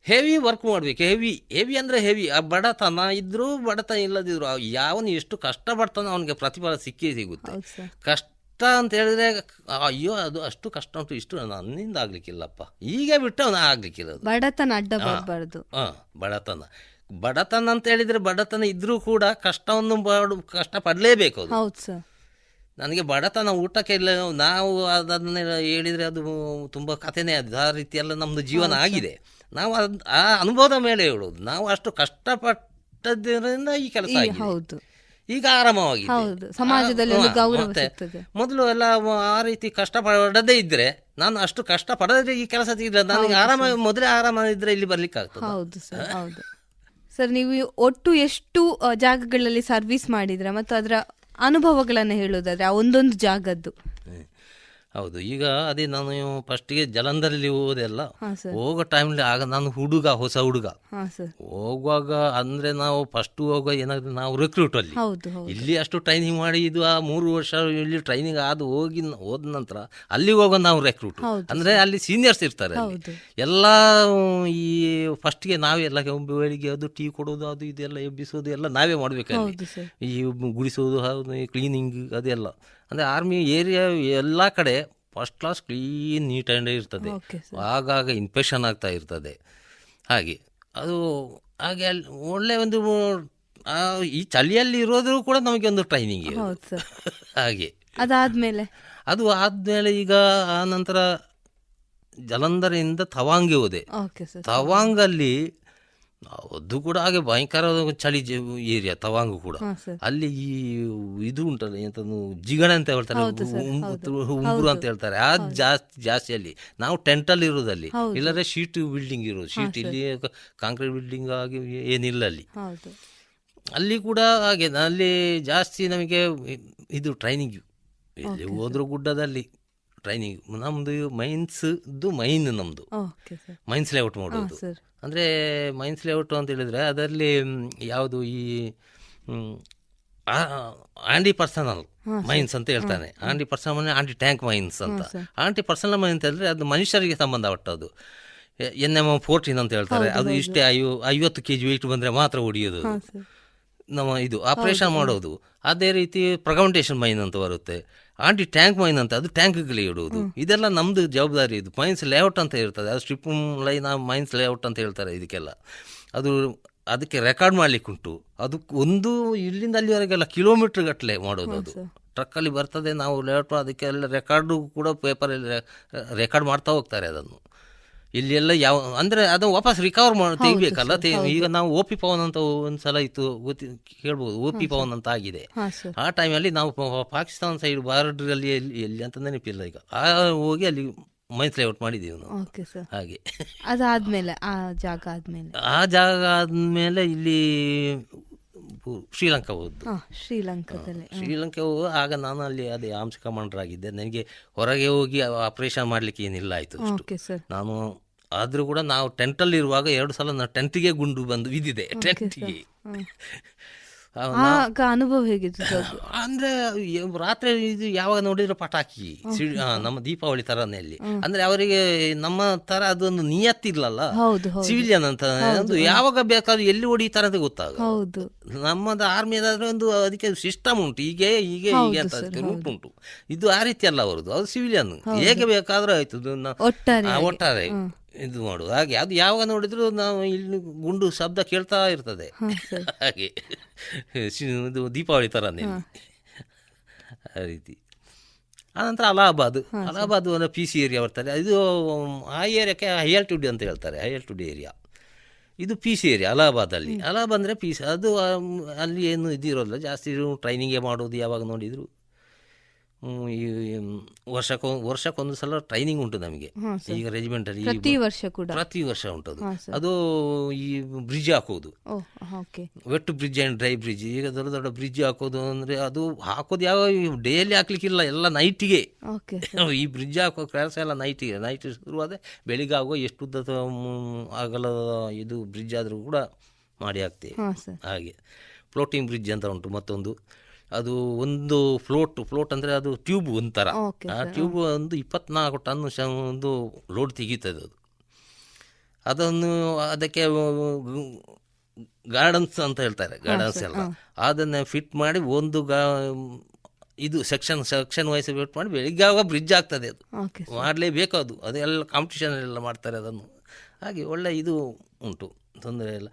ಹೆವಿ ವರ್ಕ್ ಮಾಡಬೇಕು. ಹೆವಿ ಹೆವಿ ಅಂದರೆ ಹೆವಿ ಆ ಬಡತನ ಇದ್ದರೂ ಬಡತನ ಇಲ್ಲದಿದ್ರು ಯಾವನು ಎಷ್ಟು ಕಷ್ಟಪಡ್ತಾನೋ ಅವನಿಗೆ ಪ್ರತಿಫಲ ಸಿಕ್ಕೇ ಸಿಗುತ್ತೆ. ಸರ್. ಕಷ್ಟ ಅಂತ ಹೇಳಿದ್ರೆ ಅಯ್ಯೋ ಅದು ಅಷ್ಟು ಕಷ್ಟ ಉಂಟು ಇಷ್ಟು ನನ್ನಿಂದ ಆಗ್ಲಿಕ್ಕಿಲ್ಲಪ್ಪ. ಈಗ ಬಿಟ್ಟು ಅವನ ಆಗ್ಲಿಕ್ಕಿಲ್ಲ ಬಡತನ ಅಡ್ಡ ಬರಬಾರ್ದು ಹಾಂ ಬಡತನ. ಬಡತನ ಅಂತ ಹೇಳಿದ್ರೆ ಬಡತನ ಇದ್ರೂ ಕೂಡ ಕಷ್ಟವನ್ನು ಪಡು ಕಷ್ಟ ಪಡಲೇಬೇಕು ಅದು. ಹೌದು ಸರ್. ನನಗೆ ಬಡತನ ಊಟಕ್ಕೆ ಇಲ್ಲ ನಾವು ಅದನ್ನ ಹೇಳಿದ್ರೆ ಅದು ತುಂಬ ಕಥೆನೇ ಅದು ಆ ರೀತಿಯೆಲ್ಲ ನಮ್ಮದು ಜೀವನ ಆಗಿದೆ. ನಾವು ಅದು ಆ ಅನುಭವದ ಮೇಲೆ ಹೇಳೋದು ನಾವು ಅಷ್ಟು ಕಷ್ಟಪಟ್ಟದ್ರಿಂದ ಈ ಕೆಲಸ ಹೌದು. ಈಗ ಆರಾಮವಾಗಿದೆ ಹೌದು. ಸಮಾಜದಲ್ಲಿ ಮೊದಲು ಎಲ್ಲ ಆ ರೀತಿ ಕಷ್ಟ ಪಡದೇ ಇದ್ರೆ ನಾನು ಅಷ್ಟು ಕಷ್ಟ ಪಡದೇ ಈ ಕೆಲಸ ನನಗೆ ಆರಾಮ ಮೊದಲೇ ಆರಾಮ ಇದ್ರೆ ಇಲ್ಲಿ ಬರ್ಲಿಕ್ಕೆ ಆಗ್ತದೆ ಹೌದು ಸರ್ ಹೌದು. ಸರ್ ನೀವು ಒಟ್ಟು ಎಷ್ಟು ಜಾಗಗಳಲ್ಲಿ ಸರ್ವಿಸ್ ಮಾಡಿದ್ರೆ ಮತ್ತು ಅದರ ಅನುಭವಗಳನ್ನ ಹೇಳೋದಾದ್ರೆ ಆ ಒಂದೊಂದು ಜಾಗದ್ದು. ಹೌದು ಈಗ ಅದೇ ನಾನು ಫಸ್ಟಿಗೆ ಜಲಂಧರಲ್ಲಿ ಹೋದೆಲ್ಲ ಹೋಗೋ ಟೈಮ್ಲಿ ಆಗ ನಾನು ಹುಡುಗ ಹೊಸ ಹುಡುಗ. ಹೋಗುವಾಗ ಅಂದ್ರೆ ನಾವು ಫಸ್ಟ್ ಹೋಗುವ ಏನಾದ್ರೆ ನಾವು ರಿಕ್ರೂಟ್ ಅಲ್ಲಿ. ಇಲ್ಲಿ ಅಷ್ಟು ಟ್ರೈನಿಂಗ್ ಮಾಡಿ ಇದು ಆ ಮೂರು ವರ್ಷ ಇಲ್ಲಿ ಟ್ರೈನಿಂಗ್ ಆದ ಹೋಗಿ ಹೋದ ನಂತರ ಅಲ್ಲಿ ಹೋಗೋ ನಾವು ರೆಕ್ರೂಟ್ ಅಂದ್ರೆ ಅಲ್ಲಿ ಸೀನಿಯರ್ಸ್ ಇರ್ತಾರೆ ಎಲ್ಲ ಈ ಫಸ್ಟ್ಗೆ ನಾವೆಲ್ಲ ಬೆಳಿಗ್ಗೆ ಅದು ಟೀ ಕೊಡೋದು ಅದು ಇದೆಲ್ಲ ಎಬ್ಬಿಸೋದು ಎಲ್ಲ ನಾವೇ ಮಾಡ್ಬೇಕಲ್ಲಿ ಈ ಗುಡಿಸೋದು ಕ್ಲೀನಿಂಗ್ ಅದೆಲ್ಲ. ಅಂದರೆ ಆರ್ಮಿ ಏರಿಯಾ ಎಲ್ಲ ಕಡೆ first class clean neat and ಇರ್ತದೆ. ಆಗಾಗ ಇನ್ಫೆಕ್ಷನ್ ಆಗ್ತಾ ಇರ್ತದೆ. ಹಾಗೆ ಅದು ಹಾಗೆ ಅಲ್ಲಿ ಒಳ್ಳೆ ಒಂದು ಈ ಚಳಿಯಲ್ಲಿ ಇರೋದ್ರೂ ಕೂಡ ನಮಗೆ ಒಂದು ಟ್ರೈನಿಂಗ್ ಹಾಗೆ. ಅದಾದ್ಮೇಲೆ? ಅದು ಆದ್ಮೇಲೆ ಈಗ ಆ ನಂತರ ಜಲಂಧರಿಂದ ತವಾಂಗ್ಗೆ ಹೋದೆ. ತವಾಂಗಲ್ಲಿ ಅದು ಕೂಡ ಹಾಗೆ ಭಯಂಕರ ಚಳಿ ಏರಿಯಾ ತವಾಂಗು ಕೂಡ. ಅಲ್ಲಿ ಈ ಇದು ಉಂಟಲ್ಲ ಎಂತ ಜಿಗಣ ಅಂತ ಹೇಳ್ತಾರೆ. ಉಂಗುರು ಅಂತ ಹೇಳ್ತಾರೆ. ಆ ಜಾಸ್ತಿ ಜಾಸ್ತಿ ಅಲ್ಲಿ. ನಾವು ಟೆಂಟಲ್ಲಿ ಇರೋದಲ್ಲಿ ಅಲ್ಲಿ ಇಲ್ಲದ್ರೆ ಶೀಟ್ ಬಿಲ್ಡಿಂಗ್ ಇರೋದು ಶೀಟ್ ಇಲ್ಲಿ ಕಾಂಕ್ರೀಟ್ ಬಿಲ್ಡಿಂಗ್ ಆಗಿ ಏನಿಲ್ಲ ಅಲ್ಲಿ. ಅಲ್ಲಿ ಕೂಡ ಹಾಗೆ ಅಲ್ಲಿ ಜಾಸ್ತಿ ನಮಗೆ ಇದು ಟ್ರೈನಿಂಗ್ ಎಲ್ಲಿ ಹೋದ್ರು ಗುಡ್ಡದಲ್ಲಿ. ಟ್ರೈನಿಂಗ್ ನಮ್ಮದು ಮೈನ್ಸ್ದು ಮೈನ್ ನಮ್ಮದು ಮೈನ್ಸ್ ಲೇಔಟ್ ಮಾಡೋದು ಅಂದ್ರೆ ಮೈನ್ಸ್ ಲೇಔಟ್ ಅಂತ ಹೇಳಿದ್ರೆ ಅದರಲ್ಲಿ ಯಾವುದು ಈ ಆಂಟಿ ಪರ್ಸನಲ್ ಮೈನ್ಸ್ ಅಂತ ಹೇಳ್ತಾನೆ. Anti personal anti tank mines ಅಂತ. ಆಂಟಿ ಪರ್ಸನಲ್ ಅಂತ ಹೇಳಿದ್ರೆ ಅದು ಮನುಷ್ಯರಿಗೆ ಸಂಬಂಧಪಟ್ಟದ್ದು ಎನ್ ಎಂ ಫೋರ್ಟೀನ್ ಅಂತ ಹೇಳ್ತಾರೆ. ಅದು ಇಷ್ಟೇ ಐವ ಐವತ್ತು ಕೆ ಜಿ ವೆಯ್ಟ್ ಬಂದರೆ ಮಾತ್ರ ಹೊಡಿಯೋದು. ನಮ್ಮ ಇದು ಆಪರೇಷನ್ ಮಾಡೋದು. ಅದೇ ರೀತಿ ಪ್ರಗಮೆಂಟೇಷನ್ ಮೈನ್ ಅಂತ ಬರುತ್ತೆ. ಆಂಟಿ ಟ್ಯಾಂಕ್ ಮೈನ್ ಅಂತ ಅದು ಟ್ಯಾಂಕ್ಗಳಿಗೆ ಇಡುವುದು. ಇದೆಲ್ಲ ನಮ್ಮದು ಜವಾಬ್ದಾರಿ ಇದು. ಮೈನ್ಸ್ ಲೇಔಟ್ ಅಂತ ಇರ್ತದೆ ಅದು ಸ್ಟ್ರಿಪ್ ಲೈನ್ ಮೈನ್ಸ್ ಲೇಔಟ್ ಅಂತ ಹೇಳ್ತಾರೆ ಇದಕ್ಕೆಲ್ಲ. ಅದು ಅದಕ್ಕೆ ರೆಕಾರ್ಡ್ ಮಾಡ್ಲಿಕ್ಕೆ ಉಂಟು. ಅದು ಒಂದು ಇಲ್ಲಿಂದ ಅಲ್ಲಿವರೆಗೆಲ್ಲ ಕಿಲೋಮೀಟರ್ ಗಟ್ಟಲೆ ಮಾಡೋದು ಅದು. ಟ್ರಕ್ಕಲ್ಲಿ ಬರ್ತದೆ ನಾವು ಲೇಔಟ್ ಅದಕ್ಕೆಲ್ಲ ರೆಕಾರ್ಡು ಕೂಡ ಪೇಪರಲ್ಲಿ ರೆಕಾರ್ಡ್ ಮಾಡ್ತಾ ಹೋಗ್ತಾರೆ ಅದನ್ನು. ಇಲ್ಲೆಲ್ಲ ಯಾವ ಅಂದ್ರೆ ಅದು ವಾಪಸ್ ರಿಕವರ್ ಮಾಡಿ ತೆಗಿಬೇಕಲ್ಲ? ಈಗ ನಾವು ಓ ಪಿ ಪವನ್ ಅಂತ ಒಂದ್ಸಲ ಇತ್ತು ಗೊತ್ತಿ ಕೇಳ್ಬೋದು. ಓ ಪಿ ಪವನ್ ಅಂತ ಆಗಿದೆ. ಆ ಟೈಮಲ್ಲಿ ನಾವು ಪಾಕಿಸ್ತಾನ ಸೈಡ್ ಬಾರ್ಡರ್ ಎಲ್ಲಿ ಎಲ್ಲಿ ಅಂತ ನೆನಪಿಲ್ಲ ಈಗ. ಆ ಹೋಗಿ ಅಲ್ಲಿ ಮೈನ್ಸ್ ಲೇಔಟ್ ಮಾಡಿದ್ದೀವಿ ನಾವು ಹಾಗೆ. ಅದಾದ್ಮೇಲೆ ಆ ಜಾಗ ಆದ್ಮೇಲೆ. ಆ ಜಾಗ ಆದ್ಮೇಲೆ ಇಲ್ಲಿ ಶ್ರೀಲಂಕಾ ಹೋದ್ದು ಶ್ರೀಲಂಕಾ ಶ್ರೀಲಂಕಾದಲ್ಲಿ ಶ್ರೀಲಂಕಾ ಹೋಗು ಆಗ ನಾನು ಅಲ್ಲಿ ಅದೇ ಆಮ್ಸ್ ಕಮಾಂಡರ್ ಆಗಿದ್ದೆ ನನಗೆ ಹೊರಗೆ ಹೋಗಿ ಆಪರೇಷನ್ ಮಾಡಲಿಕ್ಕೆ ಏನಿಲ್ಲ ಆಯಿತು ನಾನು ಆದರೂ ಕೂಡ ನಾವು ಟೆಂಟಲ್ಲಿ ಇರುವಾಗ ಎರಡು ಸಲ ನಾನು ಟೆಂಟಿಗೆ ಗುಂಡು ಬಂದು ಬಿದ್ದಿದೆ ಟೆಂಟಿಗೆ ಆಗ ಅನುಭವ ಹೇಗಿತ್ತು ಸರ್ ಅಂದ್ರೆ ರಾತ್ರಿ ಇದು ಯಾವಾಗ ನೋಡಿದ್ರೆ ಪಟಾಕಿ ಸಿಡ್- ಆ, ನಮ್ಮ ದೀಪಾವಳಿ ತರನೇ ಅಲ್ಲಿ ಅಂದ್ರೆ ಅವರಿಗೆ ನಮ್ಮ ತರ ಅದೊಂದು ನಿಯತ್ತಿಲ್ಲಲ್ಲ? ಹೌದು ಹೌದು. ಸಿವಿಲಿಯನ್ ಅಂತ ಅದು ಯಾವಾಗ ಬೇಕಾದ್ರೂ ಎಲ್ಲಿ ಹೊಡಿತಾರೆ ಅಂತ ಗೊತ್ತಾಗ ಹೌದು. ನಮ್ಮದು ಆರ್ಮಿದಾದ್ರೆ ಒಂದು ಅದಕ್ಕೆ ಸಿಸ್ಟಮ್ ಉಂಟು ಹೀಗೆ ಹೀಗೆ ಹೀಗೆ ಅಂತ ಅದಕ್ಕೆ ರೂಟ್ ಉಂಟು. ಇದು ಆ ರೀತಿ ಅಲ್ಲ ಅವರದು ಅದು ಸಿವಿಲಿಯನ್. ಹೇಗೆ ಬೇಕಾದ್ರೂ ಆಯ್ತು ಇದು ನ- ಒಟ್ಟಾರೆ ಆ, ಒಟ್ಟಾರೆ. ಇದು ಮಾಡುದು ಹಾಗೆ ಅದು ಯಾವಾಗ ನೋಡಿದ್ರು ನಾವು ಇಲ್ಲಿ ಗುಂಡು ಶಬ್ದ ಕೇಳ್ತಾ ಇರ್ತದೆ. ಹಾಗೆ ಇದು ದೀಪಾವಳಿ ಥರನೇ ಆ ರೀತಿ. ಆನಂತರ ಅಲಹಾಬಾದ್. ಅಲಹಾಬಾದ್ ಒಂದು ಪಿ ಸಿ ಏರಿಯಾ ಬರ್ತಾರೆ ಇದು ಆ ಏರಿಯಾಕ್ಕೆ ಹೈ ಆಲ್ಟಿಟ್ಯೂಡ್ ಅಂತ ಹೇಳ್ತಾರೆ ಹೈ ಆಲ್ಟಿಟ್ಯೂಡ್ ಏರಿಯಾ ಇದು ಪಿ ಸಿ ಏರಿಯಾ ಅಲಹಾಬಾದಲ್ಲಿ ಅಲಹಾಬಾದ್ ಅಂದರೆ ಸಿ ಅದು ಅಲ್ಲಿ ಏನು ಇದಿರೋಲ್ಲ ಜಾಸ್ತಿ ಟ್ರೈನಿಂಗೇ ಮಾಡೋದು ಯಾವಾಗ ನೋಡಿದ್ರು. ಈ ವರ್ಷಕ್ಕೆ ವರ್ಷಕ್ಕೊ ವರ್ಷಕ್ಕೊಂದು ಸಲ ಟ್ರೈನಿಂಗ್ ಉಂಟು ನಮಗೆ. ಈಗ ರೆಜಿಮೆಂಟಲ್ಲಿ ಪ್ರತಿ ವರ್ಷ ಕೂಡ. ಪ್ರತಿ ವರ್ಷ ಉಂಟದು. ಅದು ಈ ಬ್ರಿಡ್ಜ್ ಹಾಕೋದು. Wet bridge and dry bridge ಈಗ ದೊಡ್ಡ ದೊಡ್ಡ ಬ್ರಿಡ್ಜ್ ಹಾಕೋದು ಅಂದರೆ ಅದು ಹಾಕೋದು ಯಾವ ಡೇಲಿ ಹಾಕ್ಲಿಕ್ಕಿಲ್ಲ ಎಲ್ಲ ನೈಟಿಗೆ ಈ ಬ್ರಿಡ್ಜ್ ಹಾಕೋ ಕೆಲಸ ಎಲ್ಲ ನೈಟಿಗೆ ನೈಟ್ ಶುರುವಾದರೆ ಬೆಳಿಗ್ಗೆ ಆಗೋ ಎಷ್ಟು ಉದ್ದ ಆಗಲ್ಲ ಇದು ಬ್ರಿಡ್ಜ್ ಆದರೂ ಕೂಡ ಮಾಡಿ ಹಾಕ್ತೇವೆ. ಹಾಗೆ. ಫ್ಲೋಟಿಂಗ್ ಬ್ರಿಡ್ಜ್ ಅಂತ ಉಂಟು ಮತ್ತೊಂದು. ಅದು ಒಂದು ಫ್ಲೋಟ್ ಫ್ಲೋಟ್ ಅಂದರೆ ಅದು ಟ್ಯೂಬ್ ಒಂಥರ. ಆ ಟ್ಯೂಬ್ ಒಂದು ಇಪ್ಪತ್ನಾಲ್ಕು ಟನ್ ಶ- ಒಂದು ಲೋಡ್ ತೆಗೀತದೆ ಅದು. ಅದನ್ನು ಅದಕ್ಕೆ ಗಾರ್ಡನ್ಸ್ ಅಂತ ಹೇಳ್ತಾರೆ ಗಾರ್ಡನ್ಸ್ ಎಲ್ಲ. ಅದನ್ನು ಫಿಟ್ ಮಾಡಿ ಒಂದು ಗಾ ಇದು ಸೆಕ್ಷನ್ ಸೆಕ್ಷನ್ ವೈಸ್ ಫಿಟ್ ಮಾಡಿ ಬೆಳಿಗ್ಗೆ ಆವಾಗ ಬ್ರಿಡ್ಜ್ ಆಗ್ತದೆ ಅದು. ಮಾಡಲೇಬೇಕು ಅದು. ಅದೆಲ್ಲ ಕಾಂಪಿಟೇಷನ್ ಎಲ್ಲ ಮಾಡ್ತಾರೆ ಅದನ್ನು. ಹಾಗೆ ಒಳ್ಳೆ ಇದು ಉಂಟು ತೊಂದರೆ ಇಲ್ಲ.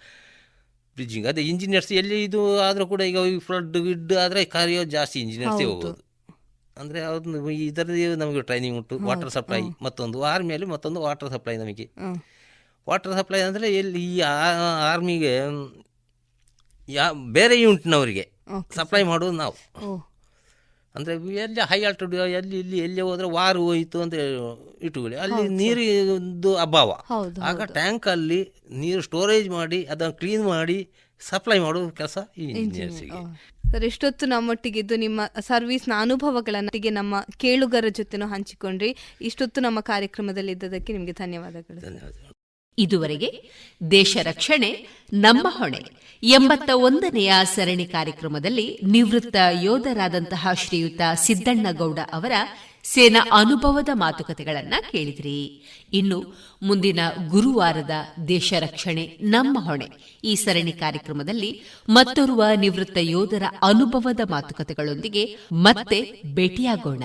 ಬ್ರಿಡ್ಜಿಂಗ್ ಅದೇ ಇಂಜಿನಿಯರ್ಸ್ ಎಲ್ಲಿ ಇದು ಆದರೂ ಕೂಡ ಈಗ ಫ್ಲಡ್ ವಿಡ್ ಆದರೆ ಕಾರ್ಯ ಜಾಸ್ತಿ ಇಂಜಿನಿಯರ್ಸೇ ಹೋಗೋದು. ಅಂದರೆ ಅವ್ರದ್ದು ಇದರದೇ ನಮಗೆ ಟ್ರೈನಿಂಗ್ ಉಂಟು ವಾಟರ್ ಸಪ್ಲೈ ಮತ್ತೊಂದು ಆರ್ಮಿಯಲ್ಲಿ ಮತ್ತೊಂದು ವಾಟರ್ ಸಪ್ಲೈ ನಮಗೆ. ವಾಟರ್ ಸಪ್ಲೈ ಅಂದರೆ ಎಲ್ಲಿ ಈ ಆರ್ಮಿಗೆ ಯಾ ಬೇರೆ ಯೂನಿಟ್ನವರಿಗೆ ಸಪ್ಲೈ ಮಾಡೋದು ನಾವು. ಅಂದರೆ ಎಲ್ಲಿ ಹೈ ಆಲ್ಟಿಟ್ಯೂಡ್ ಎಲ್ಲಿ ಇಲ್ಲಿ ಎಲ್ಲಿ ಹೋದ್ರೆ ವಾರು ಹೋಯಿತು ಅಂತ ಇಟ್ಟುಕೊಳ್ಳಿ. ಅಲ್ಲಿ ನೀರಿಂದು ಅಭಾವ. ಹೌದು ಆಗ ಟ್ಯಾಂಕಲ್ಲಿ ನೀರು ಸ್ಟೋರೇಜ್ ಮಾಡಿ ಅದನ್ನು ಕ್ಲೀನ್ ಮಾಡಿ ಸಪ್ಲೈ ಮಾಡೋ ಕೆಲಸ ಈ ಇಂಜಿನಿಯರ್ಸಿಗೆ ಸರ್ ಇಷ್ಟೊತ್ತು ನಮ್ಮೊಟ್ಟಿಗಿದ್ದು ನಿಮ್ಮ ಸರ್ವಿಸ್ನ ಅನುಭವಗಳನ್ನೊಟ್ಟಿಗೆ ನಮ್ಮ ಕೇಳುಗರ ಜೊತೆನೂ ಹಂಚಿಕೊಂಡ್ರಿ. ಇಷ್ಟೊತ್ತು ನಮ್ಮ ಕಾರ್ಯಕ್ರಮದಲ್ಲಿ ಇದ್ದದಕ್ಕೆ ನಿಮಗೆ ಧನ್ಯವಾದಗಳು. ಧನ್ಯವಾದಗಳು. ಇದುವರೆಗೆ ದೇಶ ರಕ್ಷಣೆ, ನಮ್ಮ ಹೊಣೆ ಎಂಬತ್ತ ಒಂದನೆಯ ಸರಣಿ ಕಾರ್ಯಕ್ರಮದಲ್ಲಿ ನಿವೃತ್ತ ಯೋಧರಾದಂತಹ ಶ್ರೀಯುತ ಸಿದ್ದಣ್ಣಗೌಡ ಅವರ ಸೇನಾ ಅನುಭವದ ಮಾತುಕತೆಗಳನ್ನು ಕೇಳಿದ್ರಿ. ಇನ್ನು ಮುಂದಿನ ಗುರುವಾರದ ದೇಶ ರಕ್ಷಣೆ, ನಮ್ಮ ಹೊಣೆ ಈ ಸರಣಿ ಕಾರ್ಯಕ್ರಮದಲ್ಲಿ ಮತ್ತೊರ್ವ ನಿವೃತ್ತ ಯೋಧರ ಅನುಭವದ ಮಾತುಕತೆಗಳೊಂದಿಗೆ ಮತ್ತೆ ಭೇಟಿಯಾಗೋಣ.